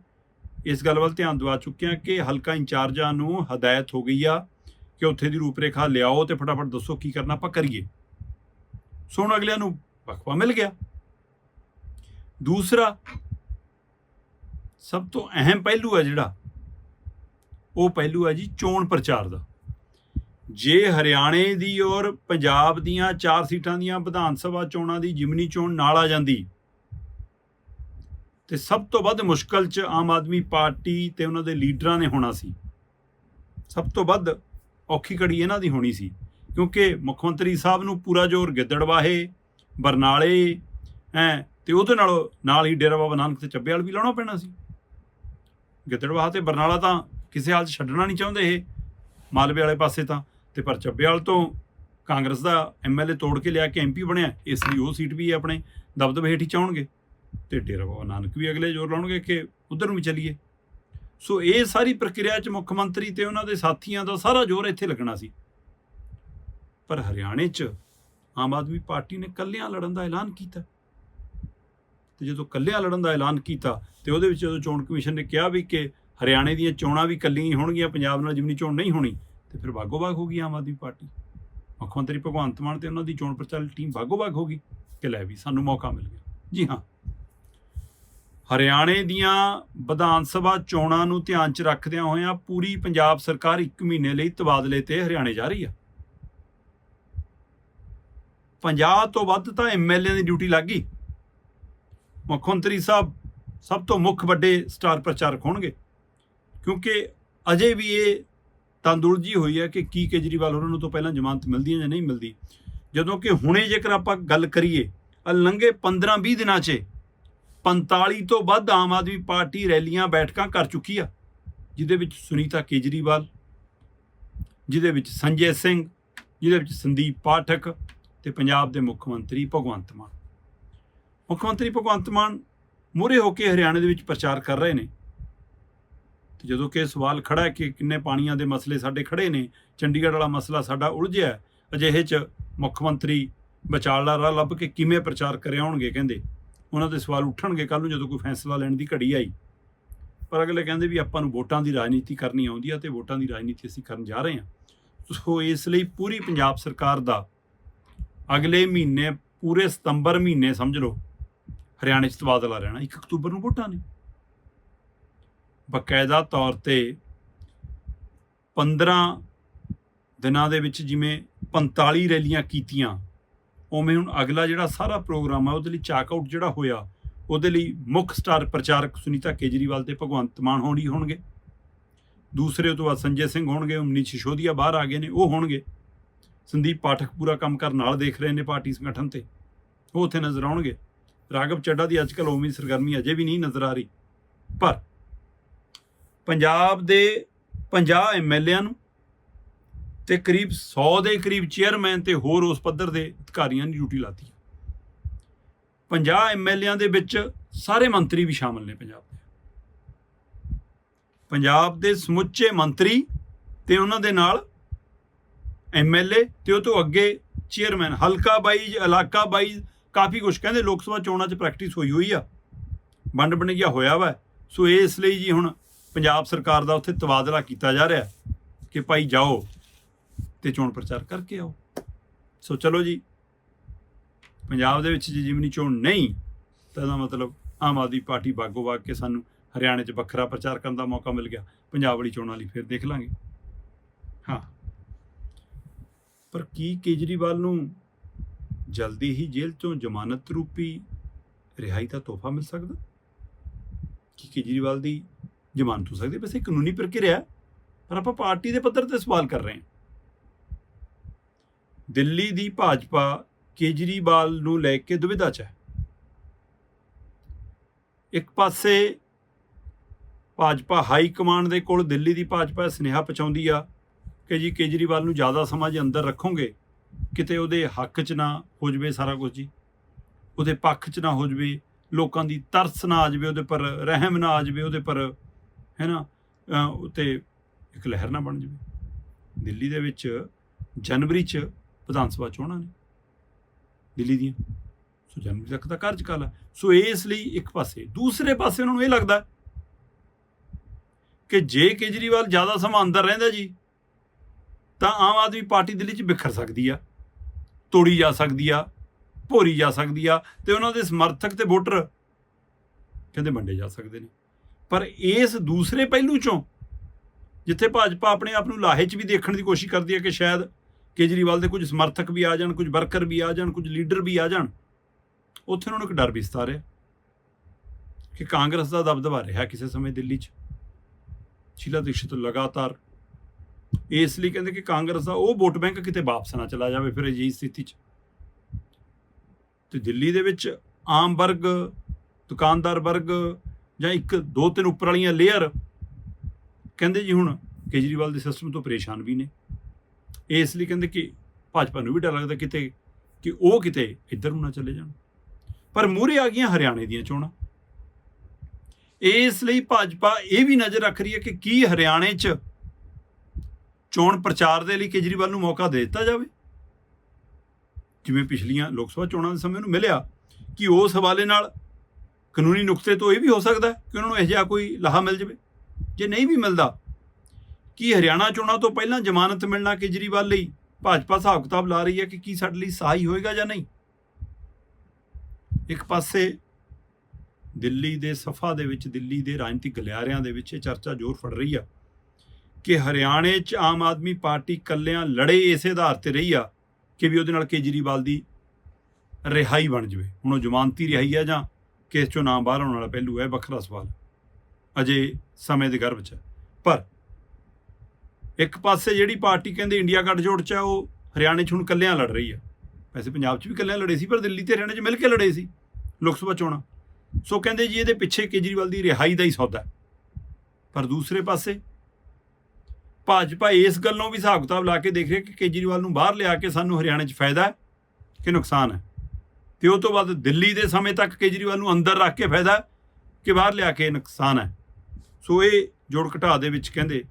ਇਸ ਗੱਲ ਵੱਲ ਧਿਆਨ ਦਿਵਾ ਚੁੱਕੇ ਹਾਂ ਕਿ ਹਲਕਾ ਇੰਚਾਰਜਾਂ ਨੂੰ ਹਦਾਇਤ ਹੋ ਗਈ ਆ ਕਿ ਉੱਥੇ ਦੀ ਰੂਪਰੇਖਾ ਲਿਆਓ ਤੇ ਫਟਾਫਟ ਦੱਸੋ ਕੀ ਕਰਨਾ, ਆਪਾਂ ਕਰੀਏ। ਸੋ ਹੁਣ ਅਗਲਿਆਂ ਨੂੰ ਵਕਫਾ ਮਿਲ ਗਿਆ। ਦੂਸਰਾ, ਸਭ ਤੋਂ ਅਹਿਮ ਪਹਿਲੂ ਹੈ ਜਿਹੜਾ ਉਹ ਪਹਿਲੂ ਹੈ ਜੀ ਚੋਣ ਪ੍ਰਚਾਰ ਦਾ। ਜੇ ਹਰਿਆਣੇ ਦੀ ਔਰ ਪੰਜਾਬ ਦੀਆਂ ਚਾਰ ਸੀਟਾਂ ਦੀਆਂ ਵਿਧਾਨ ਸਭਾ ਚੋਣਾਂ ਦੀ ਜਿਮਨੀ ਚੋਣ ਨਾਲ ਆ ਜਾਂਦੀ, ਤੇ ਸਭ ਤੋਂ ਵੱਧ ਮੁਸ਼ਕਲ 'ਚ ਆਮ ਆਦਮੀ ਪਾਰਟੀ ਤੇ ਉਹਨਾਂ ਦੇ ਲੀਡਰਾਂ ਨੇ ਹੋਣਾ ਸੀ। ਸਭ ਤੋਂ ਵੱਧ ਔਖੀ ਘੜੀ ਇਹਨਾਂ ਦੀ ਹੋਣੀ ਸੀ, ਕਿਉਂਕਿ ਮੁੱਖ ਮੰਤਰੀ ਸਾਹਿਬ ਨੂੰ ਪੂਰਾ ਜ਼ੋਰ ਗਿੱਦੜਵਾਹੇ, ਬਰਨਾਲੇ ਐ ਤੇ ਉਹਦੇ ਨਾਲ ਨਾਲ ਹੀ ਡੇਰਾ ਬਾਬਾ ਨਾਨਕ ਤੇ ਚੱਬੇਵਾਲ ਵੀ ਲਾਉਣਾ ਪੈਣਾ ਸੀ। ਗਿੱਦੜਵਾਹ ਤੇ ਬਰਨਾਲਾ ਤਾਂ ਕਿਸੇ ਹਾਲ 'ਚ ਛੱਡਣਾ ਨਹੀਂ ਚਾਹੁੰਦੇ ਇਹ। ਮਾਲਵੇ ਵਾਲੇ ਪਾਸੇ ਤਾਂ। ਤੇ ਪਰ ਚੱਬੇਵਾਲ ਤੋਂ ਕਾਂਗਰਸ ਦਾ ਐਮਐਲਏ ਤੋੜ ਕੇ ਲਿਆ ਕੇ ਐਮਪੀ ਬਣਿਆ। ਇਸ ਲਈ ਉਹ ਸੀਟ ਵੀ ਆਪਣੇ। ਦਬਦਬੇ ਹੇਠ ਹੀ ਚਾਹਣਗੇ ਤੇ ਡੇਰਾ ਬਾਬਾ ਨਾਨਕ ਵੀ ਅਗਲੇ ਜ਼ੋਰ ਲਾਉਣਗੇ ਕਿ ਉਧਰ ਨੂੰ ਵੀ ਚੱਲੀਏ। ਸੋ ਇਹ ਸਾਰੀ ਪ੍ਰਕਿਰਿਆ 'ਚ ਮੁੱਖ ਮੰਤਰੀ ਤੇ ਉਹਨਾਂ ਦੇ ਸਾਥੀਆਂ ਦਾ ਸਾਰਾ ਜ਼ੋਰ ਇੱਥੇ ਲੱਗਣਾ ਸੀ। ਪਰ ਹਰਿਆਣੇ 'ਚ ਆਮ ਆਦਮੀ ਪਾਰਟੀ ਨੇ ਕੱਲਿਆਂ ਲੜਨ ਦਾ ਐਲਾਨ ਕੀਤਾ। ਤੇ ਜਦੋਂ ਕੱਲਿਆਂ ਲੜਨ ਦਾ ਐਲਾਨ ਕੀਤਾ, ਤੇ ਉਹਦੇ ਵਿੱਚ ਜਦੋਂ ਚੋਣ ਕਮਿਸ਼ਨ ਨੇ ਕਿਹਾ ਵੀ ਕਿ ਹਰਿਆਣੇ ਦੀਆਂ ਚੋਣਾਂ ਵੀ ਕੱਲੀਆਂ ਹੀ ਹੋਣਗੀਆਂ, ਪੰਜਾਬ ਨਾਲ ਜਿਮਨੀ ਚੋਣ ਨਹੀਂ ਹੋਣੀ, ਤੇ ਫਿਰ ਬਾਗੋ-ਬਾਗ ਹੋ ਗਈ ਆਮ ਆਦਮੀ ਪਾਰਟੀ। ਮੁੱਖ ਮੰਤਰੀ ਭਗਵੰਤ ਮਾਨ ਤੇ ਉਹਨਾਂ ਦੀ ਚੋਣ ਪ੍ਰਚਾਰ ਟੀਮ ਬਾਗੋ-ਬਾਗ ਹੋ ਗਈ ਕਿ ਲੈ ਵੀ ਸਾਨੂੰ ਮੌਕਾ ਮਿਲ ਗਿਆ। ਜੀ ਹਾਂ। ਹਰਿਆਣੇ ਦੀਆਂ ਵਿਧਾਨ ਸਭਾ ਚੋਣਾਂ ਨੂੰ ਧਿਆਨ 'ਚ ਰੱਖਦਿਆਂ ਹੋਇਆਂ ਪੂਰੀ ਪੰਜਾਬ ਸਰਕਾਰ 1 ਮਹੀਨੇ ਲਈ ਤਬਾਦਲੇ ਤੇ ਹਰਿਆਣੇ ਜਾ ਰਹੀ ਆ। 50 ਤੋਂ ਵੱਧ ਤਾਂ ਐਮਐਲਏ ਦੀ ਡਿਊਟੀ ਲੱਗ ਗਈ। ਮੁੱਖ ਮੰਤਰੀ ਸਾਹਿਬ ਸਭ ਤੋਂ ਮੁੱਖ ਵੱਡੇ ਸਟਾਰ ਪ੍ਰਚਾਰਕ ਹੋਣਗੇ। ਕਿਉਂਕਿ ਅਜੇ ਵੀ ਇਹ ਤੰਦੁਰਜੀ ਹੋਈ ਹੈ ਕਿ ਕੀ ਕੇਜਰੀਵਾਲ ਹੋਰਾਂ ਨੂੰ ਤੋਂ ਪਹਿਲਾਂ ਜ਼ਮਾਨਤ ਮਿਲਦੀ ਹੈ ਜਾਂ ਨਹੀਂ ਮਿਲਦੀ। ਜਦੋਂ ਕਿ ਹੁਣੇ ਜੇਕਰ ਆਪਾਂ ਗੱਲ ਕਰੀਏ ਲੰਘੇ 15-20 ਦਿਨਾਂ 'ਚ 45 ਤੋਂ ਵੱਧ ਆਮ ਆਦਮੀ ਪਾਰਟੀ ਰੈਲੀਆਂ, ਬੈਠਕਾਂ ਕਰ ਚੁੱਕੀ ਆ, ਜਿਹਦੇ ਵਿੱਚ ਸੁਨੀਤਾ ਕੇਜਰੀਵਾਲ, ਜਿਹਦੇ ਵਿੱਚ ਸੰਜੇ ਸਿੰਘ, ਜਿਹਦੇ ਵਿੱਚ ਸੰਦੀਪ ਪਾਠਕ ਤੇ ਪੰਜਾਬ ਦੇ ਮੁੱਖ ਮੰਤਰੀ ਭਗਵੰਤ ਮਾਨ। ਮੁੱਖ ਮੰਤਰੀ ਭਗਵੰਤ ਮਾਨ ਮੂਹਰੇ ਹੋ ਕੇ ਹਰਿਆਣੇ ਦੇ ਵਿੱਚ ਪ੍ਰਚਾਰ ਕਰ ਰਹੇ ਨੇ। ਤੇ ਜਦੋਂ ਕਿ ਸਵਾਲ ਖੜਾ ਹੈ ਕਿ ਕਿੰਨੇ ਪਾਣੀਆਂ ਦੇ ਮਸਲੇ ਸਾਡੇ ਖੜੇ ਨੇ, ਚੰਡੀਗੜ੍ਹ ਵਾਲਾ ਮਸਲਾ ਸਾਡਾ ਉਲਝਿਆ ਅਜਿਹੇ 'ਚ ਮੁੱਖ ਮੰਤਰੀ ਵਿਚਾਲਾ ਰਾਹ ਲੱਭ ਕੇ ਕਿਵੇਂ ਪ੍ਰਚਾਰ ਕਰੇ ਆਉਣਗੇ ਕਹਿੰਦੇ? ਉਹਨਾਂ ਦੇ ਸਵਾਲ ਉੱਠਣਗੇ ਕੱਲ ਨੂੰ ਜਦੋਂ ਕੋਈ ਫੈਸਲਾ ਲੈਣ ਦੀ ਘੜੀ ਆਈ। ਪਰ ਅਗਲੇ ਕਹਿੰਦੇ ਵੀ ਆਪਾਂ ਨੂੰ ਵੋਟਾਂ ਦੀ ਰਾਜਨੀਤੀ ਕਰਨੀ ਆਉਂਦੀ ਆ ਤੇ ਵੋਟਾਂ ਦੀ ਰਾਜਨੀਤੀ ਅਸੀਂ ਕਰਨ ਜਾ ਰਹੇ ਹਾਂ। ਸੋ ਇਸ ਲਈ ਪੂਰੀ ਪੰਜਾਬ ਸਰਕਾਰ ਦਾ ਅਗਲੇ ਮਹੀਨੇ, ਪੂਰੇ ਸਤੰਬਰ ਮਹੀਨੇ ਸਮਝ ਲਓ, ਹਰਿਆਣੇ 'ਚ ਤਬਾਦਲਾ ਰਹਿਣਾ 1 ਅਕਤੂਬਰ ਨੂੰ ਵੋਟਾਂ ਨੇ। ਬਕਾਇਦਾ ਤੌਰ ਤੇ 15 ਦਿਨਾਂ ਦੇ ਵਿੱਚ ਜਿਵੇਂ 45 ਰੈਲੀਆਂ ਕੀਤੀਆਂ, ਉਵੇਂ ਹੁਣ ਅਗਲਾ ਜਿਹੜਾ ਸਾਰਾ ਪ੍ਰੋਗਰਾਮ ਆ, ਉਹਦੇ ਲਈ ਚਾਕ ਆਊਟ ਜਿਹੜਾ ਹੋਇਆ, ਉਹਦੇ ਲਈ ਮੁੱਖ ਸਟਾਰ ਪ੍ਰਚਾਰਕ ਸੁਨੀਤਾ ਕੇਜਰੀਵਾਲ ਤੇ ਭਗਵੰਤ ਮਾਨ ਹੋਣੀ ਹੋਣਗੇ। ਦੂਸਰੇ ਤੋਂ ਬਾਅਦ ਸੰਜੇ ਸਿੰਘ ਹੋਣਗੇ ਉਮਨੀ ਸਿਸੋਦੀਆ ਬਾਹਰ ਆ ਗਏ ਨੇ, ਉਹ ਹੋਣਗੇ। ਸੰਦੀਪ ਪਾਠਕ ਪੂਰਾ ਕੰਮ ਕਰਨ ਨਾਲ ਦੇਖ ਰਹੇ ਨੇ ਪਾਰਟੀ ਸੰਗਠਨ ਤੇ, ਉਹ ਉੱਥੇ ਨਜ਼ਰ ਆਉਣਗੇ। ਰਾਘਵ ਚੱਡਾ ਦੀ ਅੱਜਕੱਲ ਉਮੀ ਸਰਗਰਮੀ ਅਜੇ ਵੀ ਨਹੀਂ ਨਜ਼ਰ ਆ ਰਹੀ, ਪਰ ਪੰਜਾਬ ਦੇ 50 ਐਮਐਲਏਆਂ ਨੂੰ ਤੇ ਕਰੀਬ 100 ਦੇ ਕਰੀਬ ਚੇਅਰਮੈਨ ਤੇ ਹੋਰ ਉਸ ਪੱਧਰ ਦੇ ਅਧਿਕਾਰੀਆਂ ਦੀ ਡਿਊਟੀ ਲਾਤੀ। ਹੈ 50 ਐਮਐਲਏਆਂ ਦੇ ਵਿੱਚ ਸਾਰੇ ਮੰਤਰੀ ਵੀ ਸ਼ਾਮਲ ਨੇ ਪੰਜਾਬ ਦੇ। ਪੰਜਾਬ ਦੇ ਸਮੁੱਚੇ ਮੰਤਰੀ ਤੇ ਉਹਨਾਂ ਦੇ ਨਾਲ ਐਮਐਲਏ ਤੇ ਉਹ ਤੋਂ ਅੱਗੇ ਚੇਅਰਮੈਨ, ਹਲਕਾ ਬਾਈਜ ਇਲਾਕਾ ਬਾਈਜ ਕਾਫੀ ਕੁਝ ਕਹਿੰਦੇ, ਲੋਕ ਸਭਾ ਚੋਣਾਂ 'ਚ ਪ੍ਰੈਕਟਿਸ ਹੋਈ ਹੋਈ ਆ। ਵੰਡ ਬਣਗਿਆ ਹੋਇਆ ਵਾ। ਸੋ ਇਸ ਲਈ ਜੀ ਹੁਣ ਪੰਜਾਬ ਸਰਕਾਰ ਦਾ ਉੱਥੇ ਤਬਾਦਲਾ ਕੀਤਾ ਜਾ ਰਿਹਾ ਕਿ ਭਾਈ ਜਾਓ ਤੇ ਚੋਣ ਪ੍ਰਚਾਰ ਕਰਕੇ ਆਓ। ਸੋ ਚਲੋ ਜੀ, ਪੰਜਾਬ ਦੇ ਵਿੱਚ ਜੇ ਜਿਮਨੀ ਚੋਣ ਨਹੀਂ, ਤਾਂ ਇਹਦਾ ਮਤਲਬ ਆਮ ਆਦਮੀ ਪਾਰਟੀ ਬਾਗੋ ਬਾਗ ਕੇ ਸਾਨੂੰ ਹਰਿਆਣੇ 'ਚ ਵੱਖਰਾ ਪ੍ਰਚਾਰ ਕਰਨ ਦਾ ਮੌਕਾ ਮਿਲ ਗਿਆ। ਪੰਜਾਬ ਵਾਲੀ ਚੋਣਾਂ ਲਈ ਫਿਰ ਦੇਖ ਲਾਂਗੇ। ਹਾਂ। ਪਰ ਕੀ ਕੇਜਰੀਵਾਲ ਨੂੰ ਜਲਦੀ ਹੀ ਜੇਲ੍ਹ ਤੋਂ ਜ਼ਮਾਨਤ ਰੂਪੀ ਰਿਹਾਈ ਦਾ ਤੋਹਫਾ ਮਿਲ ਸਕਦਾ? ਕੀ ਕੇਜਰੀਵਾਲ ਦੀ ਜ਼ਮਾਨਤ ਹੋ ਸਕਦੀ ਬਸ ਇਹ ਕਾਨੂੰਨੀ ਪ੍ਰਕਿਰਿਆ ਪਰ ਆਪਾਂ ਪਾਰਟੀ ਦੇ ਪੱਧਰ ਤੇ ਸਵਾਲ ਕਰ ਰਹੇ ਹਾਂ। ਦਿੱਲੀ ਦੀ ਭਾਜਪਾ ਕੇਜਰੀਵਾਲ ਨੂੰ ਲੈ ਕੇ ਦੁਵਿਧਾ 'ਚ ਹੈ। ਇੱਕ ਪਾਸੇ ਭਾਜਪਾ ਹਾਈ ਕਮਾਂਡ ਦੇ ਕੋਲ ਦਿੱਲੀ ਦੀ ਭਾਜਪਾ ਇਹ ਸੁਨੇਹਾ ਪਹੁੰਚਾਉਂਦੀ ਆ ਕਿ ਜੀ ਕੇਜਰੀਵਾਲ ਨੂੰ ਜ਼ਿਆਦਾ ਸਮਾਂ ਜੇ ਅੰਦਰ ਰੱਖੋਗੇ, ਕਿਤੇ ਉਹਦੇ ਹੱਕ 'ਚ ਨਾ ਹੋ ਜਵੇ ਸਾਰਾ ਕੁਝ ਜੀ। ਉਹਦੇ ਪੱਖ 'ਚ ਨਾ ਹੋ ਜਵੇ, ਲੋਕਾਂ ਦੀ ਤਰਸ ਨਾ ਆ ਜਵੇ, ਉਹਦੇ ਪਰ ਰਹਿਮ ਨਾ ਆ ਜਵੇ, ਉਹਦੇ ਪਰ ਹੈ ਨਾ? ਅਹ ਉਤੇ ਇੱਕ ਲਹਿਰ ਨਾ ਬਣ ਜਵੇ। ਦਿੱਲੀ ਦੇ ਵਿੱਚ ਜਨਵਰੀ 'ਚ ਵਿਧਾਨ ਸਭਾ ਚੋਣਾਂ ਨੇ। ਦਿੱਲੀ ਦੀਆਂ। ਸੋ ਜਨਵਰੀ ਤੱਕ ਦਾ ਕਾਰਜਕਾਲ ਹੈ ਸੋ ਇਸ ਲਈ ਇੱਕ ਪਾਸੇ, ਦੂਸਰੇ ਪਾਸੇ ਉਹਨਾਂ ਨੂੰ ਇਹ ਲੱਗਦਾ ਕਿ ਜੇ ਕੇਜਰੀਵਾਲ ਜ਼ਿਆਦਾ ਸਮਾਂ ਅੰਦਰ ਰਹਿੰਦਾ ਜੀ, ਤਾਂ ਆਮ ਆਦਮੀ ਪਾਰਟੀ ਦਿੱਲੀ 'ਚ ਬਿਖਰ ਸਕਦੀ ਆ, ਤੋੜੀ ਜਾ ਸਕਦੀ ਆ, ਭੋਰੀ ਜਾ ਸਕਦੀ ਆ ਤੇ ਉਹਨਾਂ ਦੇ ਸਮਰਥਕ ਤੇ ਵੋਟਰ ਕਹਿੰਦੇ ਵੰਡੇ ਜਾ ਸਕਦੇ ਨੇ। ਪਰ ਇਸ ਦੂਸਰੇ ਪਹਿਲੂ ਚੋਂ, ਜਿੱਥੇ ਭਾਜਪਾ ਆਪਣੇ ਆਪ ਨੂੰ ਲਾਹੇ 'ਚ ਵੀ ਦੇਖਣ ਦੀ ਕੋਸ਼ਿਸ਼ ਕਰਦੀ ਹੈ ਕਿ ਸ਼ਾਇਦ ਕੇਜਰੀਵਾਲ ਦੇ ਕੁਝ ਸਮਰਥਕ ਵੀ ਆ ਜਾਣ, ਕੁਝ ਵਰਕਰ ਵੀ ਆ ਜਾਣ, ਕੁਝ ਲੀਡਰ ਵੀ ਆ ਜਾਣ, ਉੱਥੇ ਉਹਨਾਂ ਨੂੰ ਇੱਕ ਡਰ ਵੀ ਸਤਾ ਰਿਹਾ ਕਿ ਕਾਂਗਰਸ ਦਾ ਦਬਦਬਾ ਰਿਹਾ ਕਿਸੇ ਸਮੇਂ ਦਿੱਲੀ 'ਚ। ਸ਼ੀਲਾ ਦੀਕਸ਼ਿਤ ਲਗਾਤਾਰ ਇਸ ਲਈ ਕਹਿੰਦੇ ਕਿ ਕਾਂਗਰਸ ਦਾ ਉਹ ਵੋਟ ਬੈਂਕ ਕਿਤੇ ਵਾਪਸ ਨਾ ਚਲਾ ਜਾਵੇ ਫਿਰ ਅਜਿਹੀ ਸਥਿਤੀ 'ਚ। ਤੇ ਦਿੱਲੀ ਦੇ ਵਿੱਚ ਆਮ ਵਰਗ, ਦੁਕਾਨਦਾਰ ਵਰਗ ਜਾਂ ਇੱਕ ਦੋ ਤਿੰਨ ਉੱਪਰ ਵਾਲੀਆਂ ਲੇਅਰ ਕਹਿੰਦੇ ਜੀ ਹੁਣ ਕੇਜਰੀਵਾਲ ਦੇ ਸਿਸਟਮ ਤੋਂ ਪਰੇਸ਼ਾਨ ਵੀ ਨੇ। ਇਸ ਲਈ ਕਹਿੰਦੇ ਕਿ ਭਾਜਪਾ ਨੂੰ ਵੀ ਡਰ ਲੱਗਦਾ ਕਿਤੇ ਕਿ ਉਹ ਕਿਤੇ ਇੱਧਰ ਨੂੰ ਨਾ ਚਲੇ ਜਾਣ। ਪਰ ਮੂਹਰੇ ਆ ਗਈਆਂ ਹਰਿਆਣੇ ਦੀਆਂ ਚੋਣਾਂ। ਇਸ ਲਈ ਭਾਜਪਾ ਇਹ ਵੀ ਨਜ਼ਰ ਰੱਖ ਰਹੀ ਹੈ ਕਿ ਕੀ ਹਰਿਆਣੇ 'ਚ ਚੋਣ ਪ੍ਰਚਾਰ ਦੇ ਲਈ ਕੇਜਰੀਵਾਲ ਨੂੰ ਮੌਕਾ ਦੇ ਦਿੱਤਾ ਜਾਵੇ। ਜਿਵੇਂ ਪਿਛਲੀਆਂ ਲੋਕ ਸਭਾ ਚੋਣਾਂ ਦੇ ਸਮੇਂ ਨੂੰ ਮਿਲਿਆ ਕਿ ਉਸ ਹਵਾਲੇ ਨਾਲ ਕਾਨੂੰਨੀ ਨੁਕਤੇ ਤੋਂ ਇਹ ਵੀ ਹੋ ਸਕਦਾ ਕਿ ਉਹਨਾਂ ਨੂੰ ਇਹ ਜਿਹਾ ਕੋਈ ਲਾਹਾ ਮਿਲ ਜਾਵੇ। ਜੇ ਨਹੀਂ ਵੀ ਮਿਲਦਾ, ਕੀ ਹਰਿਆਣਾ ਚੋਣਾਂ ਤੋਂ ਪਹਿਲਾਂ ਜ਼ਮਾਨਤ ਮਿਲਣਾ ਕੇਜਰੀਵਾਲ ਲਈ ਭਾਜਪਾ ਹਿਸਾਬ ਕਿਤਾਬ ਲਾ ਰਹੀ ਹੈ ਕਿ ਕੀ ਸਾਡੇ ਲਈ ਸਹਾਈ ਹੋਏਗਾ ਜਾਂ ਨਹੀਂ? ਇੱਕ ਪਾਸੇ ਦਿੱਲੀ ਦੇ ਸਫਾ ਦੇ ਵਿੱਚ, ਦਿੱਲੀ ਦੇ ਰਾਜਨੀਤਿਕ ਗਲਿਆਰਿਆਂ ਦੇ ਵਿੱਚ ਇਹ ਚਰਚਾ ਜ਼ੋਰ ਫੜ ਰਹੀ ਆ ਕਿ ਹਰਿਆਣੇ 'ਚ ਆਮ ਆਦਮੀ ਪਾਰਟੀ ਕੱਲਿਆਂ ਲੜੇ ਇਸੇ ਆਧਾਰ ਤੇ ਰਹੀ ਆ ਕਿ ਵੀ ਉਹਦੇ ਨਾਲ ਕੇਜਰੀਵਾਲ ਦੀ ਰਿਹਾਈ ਬਣ ਜਾਵੇ। ਹੁਣ ਉਹ ਜ਼ਮਾਨਤੀ ਰਿਹਾਈ ਆ ਜਾਂ ਕੇਸ ਚੋਂ ਨਾਮ ਬਾਹਰ ਆਉਣ ਵਾਲਾ ਪਹਿਲੂ ਹੈ, ਵੱਖਰਾ ਸਵਾਲ। ਅਜੇ ਸਮੇਂ ਦੇ ਗਰਭ 'ਚ ਪਰ ਇੱਕ ਪਾਸੇ ਜਿਹੜੀ ਪਾਰਟੀ ਕਹਿੰਦੇ ਇੰਡੀਆ ਗੱਠਜੋੜ 'ਚ ਆ ਉਹ ਹਰਿਆਣੇ 'ਚ ਹੁਣ ਕੱਲਿਆਂ ਲੜ ਰਹੀ ਆ ਵੈਸੇ ਪੰਜਾਬ 'ਚ ਵੀ ਕੱਲਿਆਂ ਲੜੇ ਸੀ, ਪਰ ਦਿੱਲੀ ਤੇ ਹਰਿਆਣੇ 'ਚ ਮਿਲ ਕੇ ਲੜੇ ਸੀ, ਲੋਕ ਸਭਾ ਚੋਣਾਂ। ਸੋ ਕਹਿੰਦੇ ਜੀ, ਇਹਦੇ ਪਿੱਛੇ ਕੇਜਰੀਵਾਲ ਦੀ ਰਿਹਾਈ ਦਾ ਹੀ ਸੌਦਾ ਪਰ ਦੂਸਰੇ ਪਾਸੇ ਭਾਜਪਾ ਇਸ ਗੱਲੋਂ ਵੀ ਹਿਸਾਬ ਕਿਤਾਬ ਲਾ ਕੇ ਦੇਖ ਰਹੀ ਹੈ ਕਿ ਕੇਜਰੀਵਾਲ ਨੂੰ ਬਾਹਰ ਲਿਆ ਕੇ ਸਾਨੂੰ ਹਰਿਆਣੇ 'ਚ ਫਾਇਦਾ ਹੈ ਕਿ ਨੁਕਸਾਨ ਹੈ। ਤੇ ਉਹ ਤੋਂ ਬਾਅਦ ਦਿੱਲੀ ਦੇ ਸਮੇਂ ਤੱਕ ਕੇਜਰੀਵਾਲ ਨੂੰ ਅੰਦਰ ਰੱਖ ਕੇ ਫਾਇਦਾ ਕਿ ਬਾਹਰ ਲਿਆ ਕੇ ਨੁਕਸਾਨ ਹੈ? ਸੋ ਇਹ ਜੋੜ ਘਟਾ ਦੇ ਵਿੱਚ ਕਹਿੰਦੇ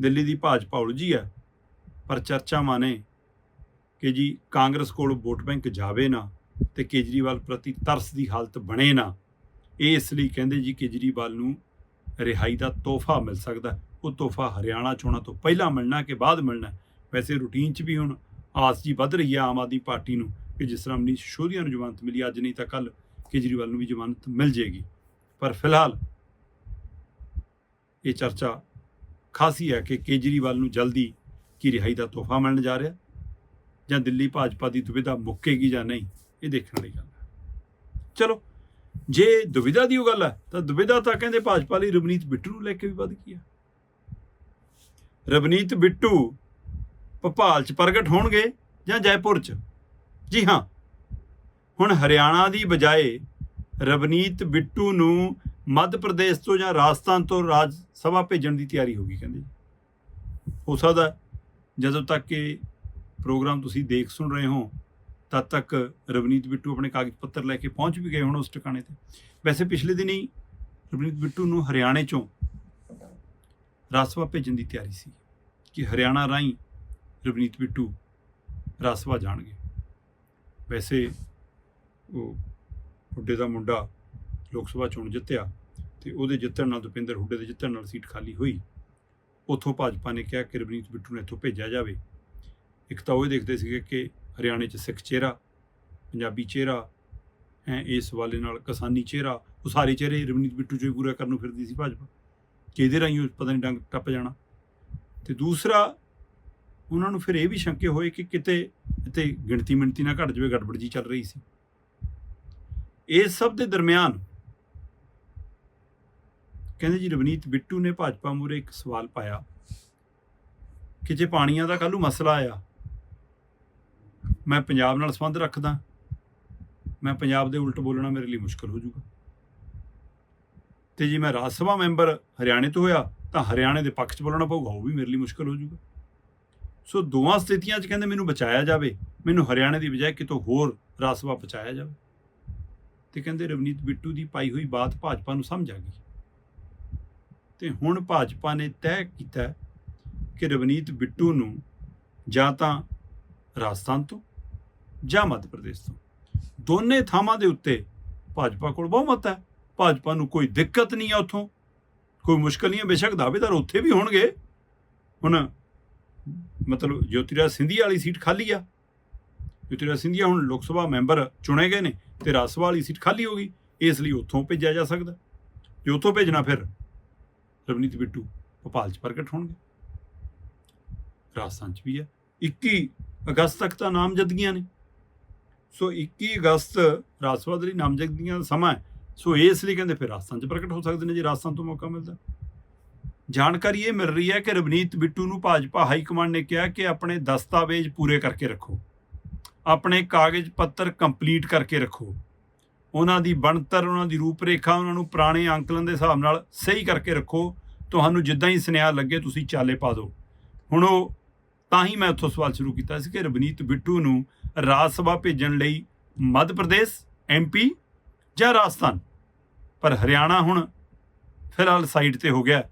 ਦਿੱਲੀ ਦੀ ਭਾਜਪਾ ਉਲਝੀ ਹੈ, ਪਰ ਚਰਚਾਵਾਂ ਨੇ ਕਿ ਜੀ ਕਾਂਗਰਸ ਕੋਲ ਵੋਟ ਬੈਂਕ ਜਾਵੇ ਨਾ ਤੇ ਕੇਜਰੀਵਾਲ ਪ੍ਰਤੀ ਤਰਸ ਦੀ ਹਾਲਤ ਬਣੇ ਨਾ, ਇਹ ਇਸ ਲਈ ਕਹਿੰਦੇ ਜੀ ਕੇਜਰੀਵਾਲ ਨੂੰ ਰਿਹਾਈ ਦਾ ਤੋਹਫਾ ਮਿਲ ਸਕਦਾ ਉਹ ਤੋਹਫਾ ਹਰਿਆਣਾ ਚੋਣਾਂ ਤੋਂ ਪਹਿਲਾਂ ਮਿਲਣਾ ਕਿ ਬਾਅਦ ਮਿਲਣਾ ਵੈਸੇ ਰੂਟੀਨ 'ਚ ਵੀ ਹੁਣ ਆਸ ਜੀ ਵੱਧ ਰਹੀ ਹੈ ਆਮ ਆਦਮੀ ਪਾਰਟੀ ਨੂੰ। ਕਿ ਜਿਸ ਤਰ੍ਹਾਂ ਮਨੀਸ਼ ਸ਼ੋਧੀਆਂ ਨੂੰ ਜ਼ਮਾਨਤ ਮਿਲੀ, ਅੱਜ ਨਹੀਂ ਤਾਂ ਕੱਲ ਕੇਜਰੀਵਾਲ ਨੂੰ ਵੀ ਜ਼ਮਾਨਤ ਮਿਲ ਜੇਗੀ ਪਰ ਫਿਲਹਾਲ ਇਹ ਚਰਚਾ ਖਾਸੀ ਹੈ ਕਿ ਕੇਜਰੀਵਾਲ ਨੂੰ ਜਲਦੀ ਕੀ ਰਿਹਾਈ ਦਾ ਤੋਹਫਾ ਮਿਲਣ ਜਾ ਰਿਹਾ, ਜਾਂ ਦਿੱਲੀ ਭਾਜਪਾ ਦੀ ਦੁਵਿਧਾ ਮੁੱਕੇਗੀ ਜਾਂ ਨਹੀਂ, ਇਹ ਦੇਖਣ ਵਾਲੀ ਗੱਲ ਹੈ। ਚਲੋ, ਜੇ ਦੁਵਿਧਾ ਦੀ ਉਹ ਗੱਲ ਹੈ, ਤਾਂ ਦੁਬਿਧਾ ਤਾਂ ਕਹਿੰਦੇ ਭਾਜਪਾ ਲਈ ਰਵਨੀਤ ਬਿੱਟੂ ਨੂੰ ਲੈ ਕੇ ਵੀ ਵੱਧ ਗਈ ਹੈ। ਰਵਨੀਤ ਬਿੱਟੂ ਭੋਪਾਲ ਚ ਪ੍ਰਗਟ ਹੋਣਗੇ ਜਾਂ ਜੈਪੁਰ ਚ? ਜੀ ਹਾਂ। ਹੁਣ ਹਰਿਆਣਾ ਦੀ ਬਜਾਏ ਰਵਨੀਤ ਬਿੱਟੂ ਨੂੰ ਮੱਧ ਪ੍ਰਦੇਸ਼ ਤੋਂ ਜਾਂ ਰਾਜਸਥਾਨ ਤੋਂ ਰਾਜ ਸਭਾ ਭੇਜਣ ਦੀ ਤਿਆਰੀ ਹੋ ਗਈ ਕਹਿੰਦੇ ਹੋ ਸਕਦਾ ਜਦੋਂ ਤੱਕ ਇਹ ਪ੍ਰੋਗਰਾਮ ਤੁਸੀਂ ਦੇਖ ਸੁਣ ਰਹੇ ਹੋ, ਤਦ ਤੱਕ ਰਵਨੀਤ ਬਿੱਟੂ ਆਪਣੇ ਕਾਗਜ਼ ਪੱਤਰ ਲੈ ਕੇ ਪਹੁੰਚ ਵੀ ਗਏ ਹੁਣ ਉਸ ਟਿਕਾਣੇ ਤੇ। ਵੈਸੇ ਪਿਛਲੇ ਦਿਨ ਹੀ ਰਵਨੀਤ ਬਿੱਟੂ ਨੂੰ ਹਰਿਆਣੇ ਚੋਂ ਰਾਜ ਸਭਾ ਭੇਜਣ ਦੀ ਤਿਆਰੀ ਸੀ ਕਿ ਹਰਿਆਣਾ ਰਾਹੀਂ ਰਵਨੀਤ ਬਿੱਟੂ ਰਾਜ ਸਭਾ ਜਾਣਗੇ। ਵੈਸੇ ਉਹ ਹੁੱਡੇ ਦਾ ਮੁੰਡਾ ਲੋਕ ਸਭਾ ਚੋਣ ਜਿੱਤਿਆ ਤੇ ਉਹਦੇ ਜਿੱਤਣ ਨਾਲ ਦੁਪਿੰਦਰ ਹੁੱਡੇ ਦੇ ਜਿੱਤਣ ਨਾਲ ਸੀਟ ਖਾਲੀ ਹੋਈ। ਉਥੋਂ ਭਾਜਪਾ ਨੇ ਕਿਹਾ ਕਿ ਰਵਨੀਤ ਬਿੱਟੂ ਨੂੰ ਇੱਥੋਂ ਭੇਜਿਆ ਜਾਵੇ। ਇੱਕ ਤਾਂ ਉਹ ਇਹ ਦੇਖਦੇ ਸੀਗੇ ਕਿ ਹਰਿਆਣੇ 'ਚ ਸਿੱਖ ਚਿਹਰਾ, ਪੰਜਾਬੀ ਚਿਹਰਾ, ਹੈ, ਇਸ ਹਵਾਲੇ ਨਾਲ ਕਿਸਾਨੀ ਚਿਹਰਾ, ਉਹ ਸਾਰੇ ਚਿਹਰੇ ਰਵਨੀਤ ਬਿੱਟੂ 'ਚੋਂ ਹੀ ਪੂਰਾ ਕਰਨ ਨੂੰ ਫਿਰਦੀ ਸੀ ਭਾਜਪਾ। ਕਿ ਇਹਦੇ ਰਾਹੀਂ ਉਹ ਪਤਾ ਨਹੀਂ ਡੰਗ ਟੱਪ ਜਾਣਾ। ਤੇ ਦੂਸਰਾ ਉਹਨਾਂ ਨੂੰ ਫਿਰ ਇਹ ਵੀ ਸ਼ੰਕੇ ਹੋਏ ਕਿ ਕਿਤੇ ਇੱਥੇ ਗਿਣਤੀ ਮਿਣਤੀ ਨਾ ਘਟ ਜਾਵੇ, ਗੜਬੜ ਜੀ ਚੱਲ ਰਹੀ ਸੀ। ਇਹ ਸਭ ਦੇ ਦਰਮਿਆਨ ਕਹਿੰਦੇ ਜੀ ਰਵਨੀਤ ਬਿੱਟੂ ਨੇ ਭਾਜਪਾ ਮੂਰੇ ਇੱਕ ਸਵਾਲ ਪਾਇਆ ਕਿ ਜੇ ਪਾਣੀਆਂ ਦਾ ਕੱਲ੍ਹ ਮਸਲਾ ਆਇਆ, ਮੈਂ ਪੰਜਾਬ ਨਾਲ ਸੰਬੰਧ ਰੱਖਦਾ, ਮੈਂ ਪੰਜਾਬ ਦੇ ਉਲਟ ਬੋਲਣਾ ਮੇਰੇ ਲਈ ਮੁਸ਼ਕਲ ਹੋ ਜਾਊਗਾ। ਤੇ ਜੇ ਮੈਂ ਰਾਜ ਸਭਾ ਮੈਂਬਰ ਹਰਿਆਣੇ ਤੋਂ ਹੋਇਆ ਤਾਂ ਹਰਿਆਣੇ ਦੇ ਪੱਖ 'ਚ ਬੋਲਣਾ ਪਊਗਾ, ਉਹ ਵੀ ਮੇਰੇ ਲਈ ਮੁਸ਼ਕਲ ਹੋ ਜਾਊਗਾ। ਸੋ ਦੋਵਾਂ ਸਥਿਤੀਆਂ 'ਚ ਕਹਿੰਦੇ ਮੈਨੂੰ ਬਚਾਇਆ ਜਾਵੇ, ਮੈਨੂੰ ਹਰਿਆਣੇ ਦੀ ਬਜਾਏ ਕਿਤੋਂ ਹੋਰ ਰਾਜ ਸਭਾ ਬਚਾਇਆ ਜਾਵੇ। ਤੇ ਕਹਿੰਦੇ ਰਵਨੀਤ ਬਿੱਟੂ ਦੀ ਪਾਈ ਹੋਈ ਬਾਤ ਭਾਜਪਾ ਨੂੰ ਸਮਝ ਆ ਗਈ। ਤੇ ਹੁਣ ਭਾਜਪਾ ਨੇ ਤੈਅ ਕੀਤਾ ਕਿ ਰਵਨੀਤ ਬਿੱਟੂ ਨੂੰ ਜਾਂ ਤਾਂ ਰਾਜਸਥਾਨ ਤੋਂ ਜਾਂ ਮੱਧ ਪ੍ਰਦੇਸ਼ ਤੋਂ। ਦੋਨੇ ਥਾਵਾਂ ਦੇ ਉੱਤੇ ਭਾਜਪਾ ਕੋਲ ਬਹੁਮਤ ਹੈ। ਭਾਜਪਾ ਨੂੰ ਕੋਈ ਦਿੱਕਤ ਨਹੀਂ ਹੈ ਉੱਥੋਂ। ਕੋਈ ਮੁਸ਼ਕਲ ਨਹੀਂ ਹੈ। ਬੇਸ਼ੱਕ ਦਾਅਵੇਦਾਰ ਉੱਥੇ ਵੀ ਹੋਣਗੇ। ਹੁਣ ਮਤਲਬ ਜੋਤੀਰਾਜ ਸਿੰਧੀਆ ਵਾਲੀ ਸੀਟ ਖਾਲੀ ਆ। ਜੋਤੀਰਾਜ ਸਿੰਧੀਆ ਹੁਣ ਲੋਕ ਸਭਾ ਮੈਂਬਰ ਚੁਣੇ ਗਏ ਨੇ ਤੇ ਰਾਜ ਸਭਾ ਵਾਲੀ ਸੀਟ ਖਾਲੀ ਹੋ ਗਈ। ਇਸ ਲਈ ਉੱਥੋਂ ਭੇਜਿਆ ਜਾ ਸਕਦਾ। ਜੇ ਉੱਥੋਂ ਭੇਜਣਾ ਫਿਰ ਰਵਨੀਤ ਬਿੱਟੂ ਭੋਪਾਲ 'ਚ ਪ੍ਰਗਟ ਹੋਣਗੇ। ਰਾਜਸਥਾਨ 'ਚ ਵੀ ਹੈ 21 ਅਗਸਤ ਤੱਕ ਤਾਂ ਨਾਮਜ਼ਦਗੀਆਂ ਨੇ। ਸੋ 21 ਅਗਸਤ ਰਾਜ ਸਭਾ ਦੇ ਲਈ ਨਾਮਜ਼ਦਗੀਆਂ ਦਾ ਸਮਾਂ ਹੈ। ਸੋ ਇਸ ਲਈ ਕਹਿੰਦੇ ਫਿਰ ਰਾਜਸਥਾਨ 'ਚ ਪ੍ਰਗਟ ਹੋ ਸਕਦੇ ਨੇ ਜੇ ਰਾਜਸਥਾਨ ਤੋਂ ਮੌਕਾ ਮਿਲਦਾ। ਜਾਣਕਾਰੀ ਇਹ ਮਿਲ ਰਹੀ ਹੈ ਕਿ ਰਵਨੀਤ ਬਿੱਟੂ ਨੂੰ ਭਾਜਪਾ ਹਾਈ ਕਮਾਂਡ ਨੇ ਕਿਹਾ ਕਿ ਆਪਣੇ ਦਸਤਾਵੇਜ਼ ਪੂਰੇ ਕਰਕੇ ਰੱਖੋ। ਆਪਣੇ ਕਾਗਜ਼ ਪੱਤਰ ਕੰਪਲੀਟ ਕਰਕੇ ਰੱਖੋ। ਉਹਨਾਂ ਦੀ ਬਣਤਰ, ਉਹਨਾਂ ਦੀ ਰੂਪਰੇਖਾ, ਉਹਨਾਂ ਨੂੰ ਪੁਰਾਣੇ ਅੰਕਲਨ ਦੇ ਹਿਸਾਬ ਨਾਲ ਸਹੀ ਕਰਕੇ ਰੱਖੋ। ਤੁਹਾਨੂੰ ਜਿੱਦਾਂ ਹੀ ਸੁਨੇਹਾ ਲੱਗੇ, ਤੁਸੀਂ ਚਾਲੇ ਪਾ ਦਿਓ। ਹੁਣ ਉਹ ਤਾਂ ਹੀ ਮੈਂ ਉੱਥੋਂ ਸਵਾਲ ਸ਼ੁਰੂ ਕੀਤਾ ਸੀ ਕਿ ਰਵਨੀਤ ਬਿੱਟੂ ਨੂੰ ਰਾਜ ਸਭਾ ਭੇਜਣ ਲਈ ਮੱਧ ਪ੍ਰਦੇਸ਼ ਐਮਪੀ ਜਾਂ ਰਾਜਸਥਾਨ? ਪਰ ਹਰਿਆਣਾ ਹੁਣ ਫਿਲਹਾਲ ਸਾਈਡ ਤੇ ਹੋ ਗਿਆ।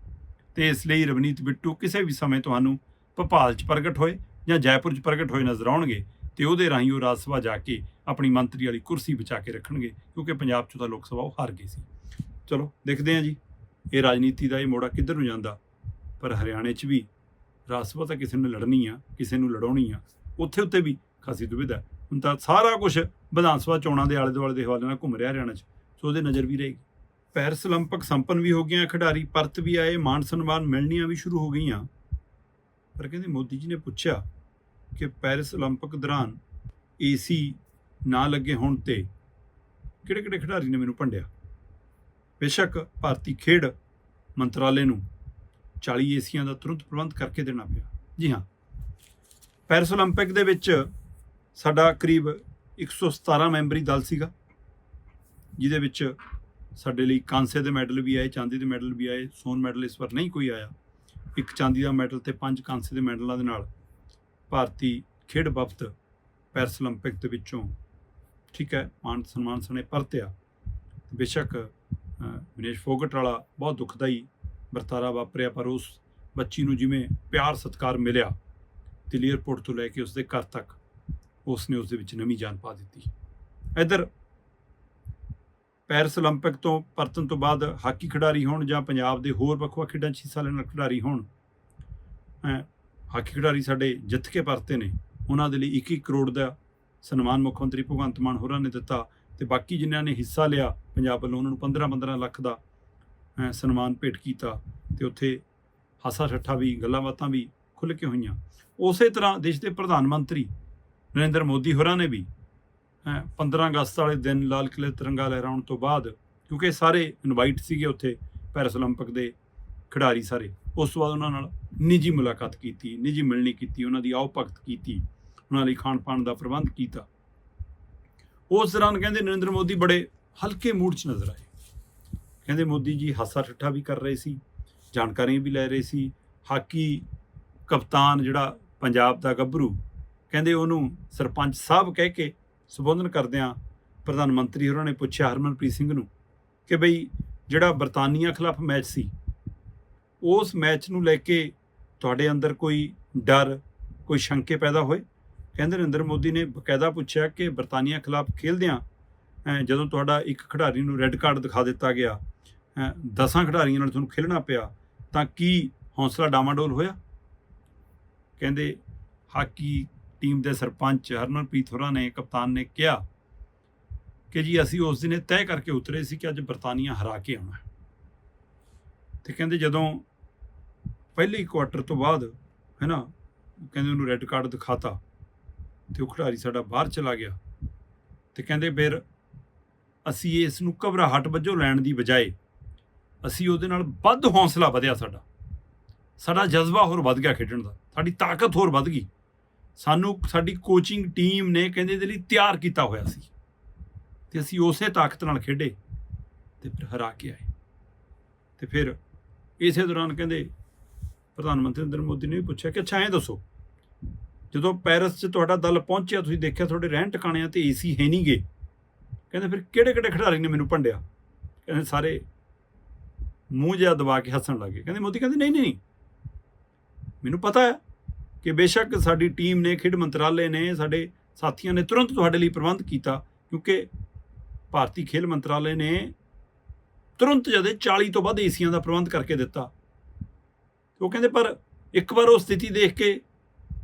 ਤੇ ਇਸ ਲਈ ਰਵਨੀਤ ਬਿੱਟੂ ਕਿਸੇ ਵੀ ਸਮੇਂ ਤੁਹਾਨੂੰ ਭੋਪਾਲ 'ਚ ਪ੍ਰਗਟ ਹੋਏ ਜਾਂ ਜੈਪੁਰ 'ਚ ਪ੍ਰਗਟ ਹੋਏ ਨਜ਼ਰ ਆਉਣਗੇ ਤੇ ਉਹਦੇ ਰਾਹੀਂ ਉਹ ਰਾਜ ਸਭਾ ਜਾ ਕੇ ਆਪਣੀ ਮੰਤਰੀ ਵਾਲੀ ਕੁਰਸੀ ਬਚਾ ਕੇ ਰੱਖਣਗੇ, ਕਿਉਂਕਿ ਪੰਜਾਬ 'ਚ ਤਾਂ ਲੋਕ ਸਭਾ ਉਹ ਹਾਰ ਗਈ ਸੀ। ਚਲੋ, ਦੇਖਦੇ ਹਾਂ ਜੀ, ਇਹ ਰਾਜਨੀਤੀ ਦਾ ਇਹ ਮੋੜਾ ਕਿੱਧਰ ਨੂੰ ਜਾਂਦਾ? ਪਰ ਹਰਿਆਣੇ 'ਚ ਵੀ ਰਾਜ ਸਭਾ ਤਾਂ ਕਿਸੇ ਨੂੰ ਲੜਨੀ ਆ, ਕਿਸੇ ਨੂੰ ਲੜਾਉਣੀ ਆ, ਉੱਥੇ ਉੱਤੇ ਵੀ ਖਾਸੀ ਦੁਵਿਧਾ ਹੁਣ ਤਾਂ ਸਾਰਾ ਕੁਝ ਵਿਧਾਨ ਸਭਾ ਚੋਣਾਂ ਦੇ ਆਲੇ ਦੁਆਲੇ ਦੇ ਹਵਾਲੇ ਨਾਲ ਘੁੰਮ ਰਿਹਾ ਹਰਿਆਣਾ 'ਚ, ਸੋ ਉਹਦੇ ਨਜ਼ਰ ਵੀ ਰਹੇਗੀ। ਪੈਰਿਸ 올림픽 ਸੰਪੰਨ ਵੀ ਹੋ ਗਈਆਂ ਖਿਡਾਰੀ ਪਰਤ ਵੀ ਆਏ ਮਾਨ ਸਨਮਾਨ ਮਿਲਣੀਆਂ ਵੀ ਸ਼ੁਰੂ ਹੋ ਗਈਆਂ ਪਰ ਕਹਿੰਦੇ ਮੋਦੀ ਜੀ ਨੇ ਪੁੱਛਿਆ ਕਿ ਪੈਰਿਸ 올림픽 ਦੌਰਾਨ ਏਸੀ ਨਾ ਲੱਗੇ ਹੋਣ ਤੇ ਕਿਹੜੇ ਕਿਹੜੇ ਖਿਡਾਰੀ ਨੇ ਮੈਨੂੰ ਭੰਡਿਆ ਬੇਸ਼ੱਕ ਭਾਰਤੀ ਖੇਡ ਮੰਤਰਾਲੇ ਨੂੰ 40 ਏਸੀਆਂ ਦਾ ਤੁਰੰਤ ਪ੍ਰਬੰਧ ਕਰਕੇ ਦੇਣਾ ਪਿਆ ਜੀ ਹਾਂ ਪੈਰਿਸ 올림픽 ਦੇ ਵਿੱਚ ਸਾਡਾ ਕਰੀਬ 117 ਮੈਂਬਰੀ ਦਲ ਸੀਗਾ ਜਿਹਦੇ ਵਿੱਚ ਸਾਡੇ ਲਈ ਕਾਂਸੇ ਦੇ ਮੈਡਲ ਵੀ ਆਏ, ਚਾਂਦੀ ਦੇ ਮੈਡਲ ਵੀ ਆਏ, ਸੋਨ ਮੈਡਲ ਇਸ ਵਾਰ ਨਹੀਂ ਕੋਈ ਆਇਆ। ਇੱਕ ਚਾਂਦੀ ਦਾ ਮੈਡਲ ਤੇ ਪੰਜ ਕਾਂਸੇ ਦੇ ਮੈਡਲਾਂ ਦੇ ਨਾਲ ਭਾਰਤੀ ਖੇਡ ਵਫਦ ਪੈਰਸ 올림픽 ਦੇ ਵਿੱਚੋਂ ਠੀਕ ਹੈ ਮਾਨ ਸਨਮਾਨ ਸਣੇ ਪਰਤਿਆ। ਬੇਸ਼ੱਕ ਵਿਨੇਸ਼ ਫੋਗਟ ਵਾਲਾ ਬਹੁਤ ਦੁਖਦਾਈ ਵਰਤਾਰਾ ਵਾਪਰਿਆ, ਪਰ ਉਸ ਬੱਚੀ ਨੂੰ ਜਿਵੇਂ ਪਿਆਰ ਸਤਕਾਰ ਮਿਲਿਆ, ਦਿੱਲੀ 에ਅਰਪੋਰਟ ਤੋਂ ਲੈ ਕੇ ਉਸਦੇ ਘਰ ਤੱਕ, ਉਸ ਨੇ ਉਸ ਦੇ ਵਿੱਚ ਨਵੀਂ ਜਾਨ ਪਾ ਦਿੱਤੀ। ਇਧਰ ਪੈਰਿਸ 올림픽 ਤੋਂ ਪਰਤਨ ਤੋਂ ਬਾਅਦ ਹਾਕੀ ਖਿਡਾਰੀ ਹੋਣ ਜਾਂ ਪੰਜਾਬ ਦੇ ਹੋਰ ਵੱਖ-ਵੱਖ ਖੇਡਾਂ 'ਚ ਹਿੱਸਾ ਲੈਣ ਵਾਲੇ ਖਿਡਾਰੀ ਹੋਣ ਅ, ਹਾਕੀ ਖਿਡਾਰੀ ਸਾਡੇ ਜਿੱਤ ਕੇ ਪਰਤੇ ਨੇ ਉਹਨਾਂ ਦੇ ਲਈ 21 ਕਰੋੜ ਦਾ ਸਨਮਾਨ ਮੁੱਖ ਮੰਤਰੀ ਭਗਵੰਤ ਮਾਨ ਹੋਰਾਂ ਨੇ ਦਿੱਤਾ ਤੇ ਬਾਕੀ ਜਿਨ੍ਹਾਂ ਨੇ ਹਿੱਸਾ ਲਿਆ ਪੰਜਾਬ ਵੱਲੋਂ ਉਹਨਾਂ ਨੂੰ 15-15 ਲੱਖ ਦਾ ਅ, ਸਨਮਾਨ ਭੇਟ ਕੀਤਾ ਤੇ ਉੱਥੇ ਹਾਸਾ ਠੱਠਾ ਵੀ ਗੱਲਾਂ ਬਾਤਾਂ ਵੀ ਖੁੱਲ੍ਹ ਕੇ ਹੋਈਆਂ ਉਸੇ ਤਰ੍ਹਾਂ ਦੇਸ਼ ਦੇ ਪ੍ਰਧਾਨ ਮੰਤਰੀ ਨਰਿੰਦਰ ਮੋਦੀ ਹੋਰਾਂ ਨੇ ਵੀ ਅ, 15 ਅਗਸਤ ਵਾਲੇ ਦਿਨ ਲਾਲ ਕਿਲ੍ਹੇ ਤਿਰੰਗਾ ਲਹਿਰਾਉਣ ਤੋਂ ਬਾਅਦ ਕਿਉਂਕਿ ਸਾਰੇ ਇਨਵਾਈਟ ਸੀਗੇ ਉੱਥੇ ਪੈਰਿਸ 올림픽 ਦੇ ਖਿਡਾਰੀ ਸਾਰੇ ਉਸ ਤੋਂ ਬਾਅਦ ਉਹਨਾਂ ਨਾਲ ਨਿੱਜੀ ਮੁਲਾਕਾਤ ਕੀਤੀ ਨਿੱਜੀ ਮਿਲਣੀ ਕੀਤੀ ਉਹਨਾਂ ਦੀ ਆਓ ਭਗਤ ਕੀਤੀ ਉਹਨਾਂ ਲਈ ਖਾਣ ਪਾਣ ਦਾ ਪ੍ਰਬੰਧ ਕੀਤਾ ਉਸ ਦੌਰਾਨ ਕਹਿੰਦੇ ਨਰਿੰਦਰ ਮੋਦੀ ਬੜੇ ਹਲਕੇ ਮੂਡ 'ਚ ਨਜ਼ਰ ਆਏ ਕਹਿੰਦੇ ਮੋਦੀ ਜੀ ਹਾਸਾ ਠੱਠਾ ਵੀ ਕਰ ਰਹੇ ਸੀ ਜਾਣਕਾਰੀਆਂ ਵੀ ਲੈ ਰਹੇ ਸੀ ਹਾਕੀ ਕਪਤਾਨ ਜਿਹੜਾ ਪੰਜਾਬ ਦਾ ਗੱਭਰੂ ਕਹਿੰਦੇ ਉਹਨੂੰ ਸਰਪੰਚ ਸਾਹਿਬ ਕਹਿ ਕੇ ਸੰਬੋਧਨ ਕਰਦਿਆਂ ਪ੍ਰਧਾਨ ਮੰਤਰੀ ਹੋਰਾਂ ਨੇ ਪੁੱਛਿਆ ਹਰਮਨਪ੍ਰੀਤ ਸਿੰਘ ਨੂੰ ਕਿ ਬਈ ਜਿਹੜਾ ਬਰਤਾਨੀਆ ਖਿਲਾਫ ਮੈਚ ਸੀ ਉਸ ਮੈਚ ਨੂੰ ਲੈ ਕੇ ਤੁਹਾਡੇ ਅੰਦਰ ਕੋਈ ਡਰ ਕੋਈ ਸ਼ੰਕੇ ਪੈਦਾ ਹੋਏ? ਕਹਿੰਦੇ ਨਰਿੰਦਰ ਮੋਦੀ ਨੇ ਬਕਾਇਦਾ ਪੁੱਛਿਆ ਕਿ ਬਰਤਾਨੀਆ ਖਿਲਾਫ ਖੇਲਦਿਆਂ ਜਦੋਂ ਤੁਹਾਡਾ ਇੱਕ ਖਿਡਾਰੀ ਨੂੰ ਰੈੱਡ ਕਾਰਡ ਦਿਖਾ ਦਿੱਤਾ ਗਿਆ ਅਹ, ਦਸਾਂ ਖਿਡਾਰੀਆਂ ਨਾਲ ਤੁਹਾਨੂੰ ਖੇਲਣਾ ਪਿਆ ਤਾਂ ਕੀ ਹੌਸਲਾ ਡਾਮਾਡੋਲ ਹੋਇਆ? ਕਹਿੰਦੇ ਹਾਕੀ ਟੀਮ ਦੇ ਸਰਪੰਚ ਹਰਮਨਪ੍ਰੀਤ ਹੋਰਾਂ ਨੇ, ਕਪਤਾਨ ਨੇ ਕਿਹਾ ਕਿ ਜੀ ਅਸੀਂ ਉਸ ਦਿਨ ਤੈਅ ਕਰਕੇ ਉਤਰੇ ਸੀ ਕਿ ਅੱਜ ਬਰਤਾਨੀਆ ਹਰਾ ਕੇ ਆਉਣਾ। ਹੈ। ਤੇ ਕਹਿੰਦੇ ਜਦੋਂ ਪਹਿਲੇ ਕੁਆਟਰ ਤੋਂ ਬਾਅਦ ਹੈ ਨਾ ਕਹਿੰਦੇ ਉਹਨੂੰ ਰੈੱਡ ਕਾਰਡ ਦਿਖਾਤਾ ਤੇ ਉਹ ਖਿਡਾਰੀ ਸਾਡਾ ਬਾਹਰ ਚਲਾ ਗਿਆ। ਤੇ ਕਹਿੰਦੇ ਫਿਰ ਅਸੀਂ ਇਸ ਨੂੰ ਘਬਰਾਹਟ ਵਜੋਂ ਲੈਣ ਦੀ ਬਜਾਏ ਅਸੀਂ ਉਹਦੇ ਨਾਲ ਵੱਧ ਹੌਸਲਾ ਵਧਿਆ ਸਾਡਾ। ਸਾਡਾ ਜਜ਼ਬਾ ਹੋਰ ਵੱਧ ਗਿਆ ਖੇਡਣ ਦਾ, ਸਾਡੀ ਤਾਕਤ ਹੋਰ ਵੱਧ ਗਈ। ਸਾਨੂੰ ਸਾਡੀ ਕੋਚਿੰਗ ਟੀਮ ਨੇ ਕਹਿੰਦੇ ਇਹਦੇ ਲਈ ਤਿਆਰ ਕੀਤਾ ਹੋਇਆ ਸੀ। ਤੇ ਅਸੀਂ ਉਸੇ ਤਾਕਤ ਨਾਲ ਖੇਡੇ ਤੇ ਫਿਰ ਹਰਾ ਕੇ ਆਏ। ਤੇ ਫਿਰ ਇਸੇ ਦੌਰਾਨ ਕਹਿੰਦੇ ਪ੍ਰਧਾਨ ਮੰਤਰੀ ਨਰਿੰਦਰ ਮੋਦੀ ਨੇ ਵੀ ਪੁੱਛਿਆ ਕਿ ਅੱਛਾ ਐਂ ਦੱਸੋ, ਜਦੋਂ ਪੈਰਿਸ 'ਚ ਤੁਹਾਡਾ ਦਲ ਪਹੁੰਚਿਆ, ਤੁਸੀਂ ਦੇਖਿਆ ਤੁਹਾਡੇ ਰਹਿਣ ਟਿਕਾਣਿਆਂ ਤੇ ਏਸੀ ਹੈ ਨਹੀਂਗੇ ਕਹਿੰਦੇ ਫਿਰ ਕਿਹੜੇ ਕਿਹੜੇ ਖਿਡਾਰੀ ਨੇ ਮੈਨੂੰ ਭੰਡਿਆ? ਕਹਿੰਦੇ ਸਾਰੇ ਮੂੰਹ ਜਿਹਾ ਦਬਾ ਕੇ ਹੱਸਣ ਲੱਗੇ। ਕਹਿੰਦੇ ਮੋਦੀ ਕਹਿੰਦੇ ਨਹੀਂ ਨਹੀਂ। ਮੈਨੂੰ ਪਤਾ ਹੈ ਕਿ ਬੇਸ਼ੱਕ ਸਾਡੀ ਟੀਮ ਨੇ, ਖੇਡ ਮੰਤਰਾਲੇ ਨੇ, ਸਾਡੇ ਸਾਥੀਆਂ ਨੇ ਤੁਰੰਤ ਤੁਹਾਡੇ ਲਈ ਪ੍ਰਬੰਧ ਕੀਤਾ, ਕਿਉਂਕਿ ਭਾਰਤੀ ਖੇਡ ਮੰਤਰਾਲੇ ਨੇ ਤੁਰੰਤ ਜਦੇ 40 ਤੋਂ ਵੱਧ ਏਸੀਆਂ ਦਾ ਪ੍ਰਬੰਧ ਕਰਕੇ ਦਿੱਤਾ। ਉਹ ਕਹਿੰਦੇ, ਪਰ ਇੱਕ ਵਾਰ ਉਹ ਸਥਿਤੀ ਦੇਖ ਕੇ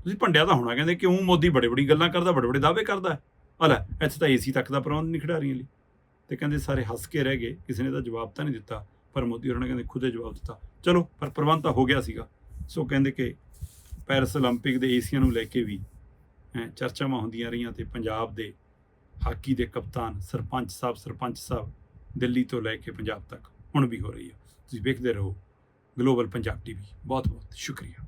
ਤੁਸੀਂ ਭੰਡਿਆ ਤਾਂ ਹੋਣਾ, ਕਹਿੰਦੇ ਕਿਉਂ ਮੋਦੀ ਬੜੇ ਬੜੀ ਗੱਲਾਂ ਕਰਦਾ, ਬੜੇ ਬੜੇ ਦਾਅਵੇ ਕਰਦਾ ਆ ਇੱਥੇ ਤਾਂ ਏਸੀ ਤੱਕ ਦਾ ਪ੍ਰਬੰਧ ਨਹੀਂ ਖਿਡਾਰੀਆਂ ਲਈ। ਤੇ ਕਹਿੰਦੇ ਸਾਰੇ ਹੱਸ ਕੇ ਰਹਿ ਗਏ, ਕਿਸੇ ਨੇ ਤਾਂ ਜਵਾਬ ਤਾਂ ਨਹੀਂ ਦਿੱਤਾ, ਪਰ ਮੋਦੀ ਹੋਰਾਂ ਨੇ ਕਹਿੰਦੇ ਖੁਦੇ ਜਵਾਬ ਦਿੱਤਾ। ਚਲੋ, ਪਰ ਪ੍ਰਬੰਧ ਤਾਂ ਹੋ ਗਿਆ ਸੀਗਾ। ਸੋ ਕਹਿੰਦੇ ਕਿ ਪੈਰਿਸ 올림픽 ਦੇ ਏਸੀਆਂ ਨੂੰ ਲੈ ਕੇ ਵੀ ਹੈਂ, ਚਰਚਾਵਾਂ ਹੁੰਦੀਆਂ ਰਹੀਆਂ ਤੇ ਪੰਜਾਬ ਦੇ ਹਾਕੀ ਦੇ ਕਪਤਾਨ ਸਰਪੰਚ ਸਾਹਿਬ ਸਰਪੰਚ ਸਾਹਿਬ ਦਿੱਲੀ ਤੋਂ ਲੈ ਕੇ ਪੰਜਾਬ ਤੱਕ ਹੁਣ ਵੀ ਹੋ ਰਹੀ ਹੈ ਤੁਸੀਂ ਵੇਖਦੇ ਰਹੋ ਗਲੋਬਲ ਪੰਜਾਬ ਟੀਵੀ ਬਹੁਤ ਬਹੁਤ ਸ਼ੁਕਰੀਆ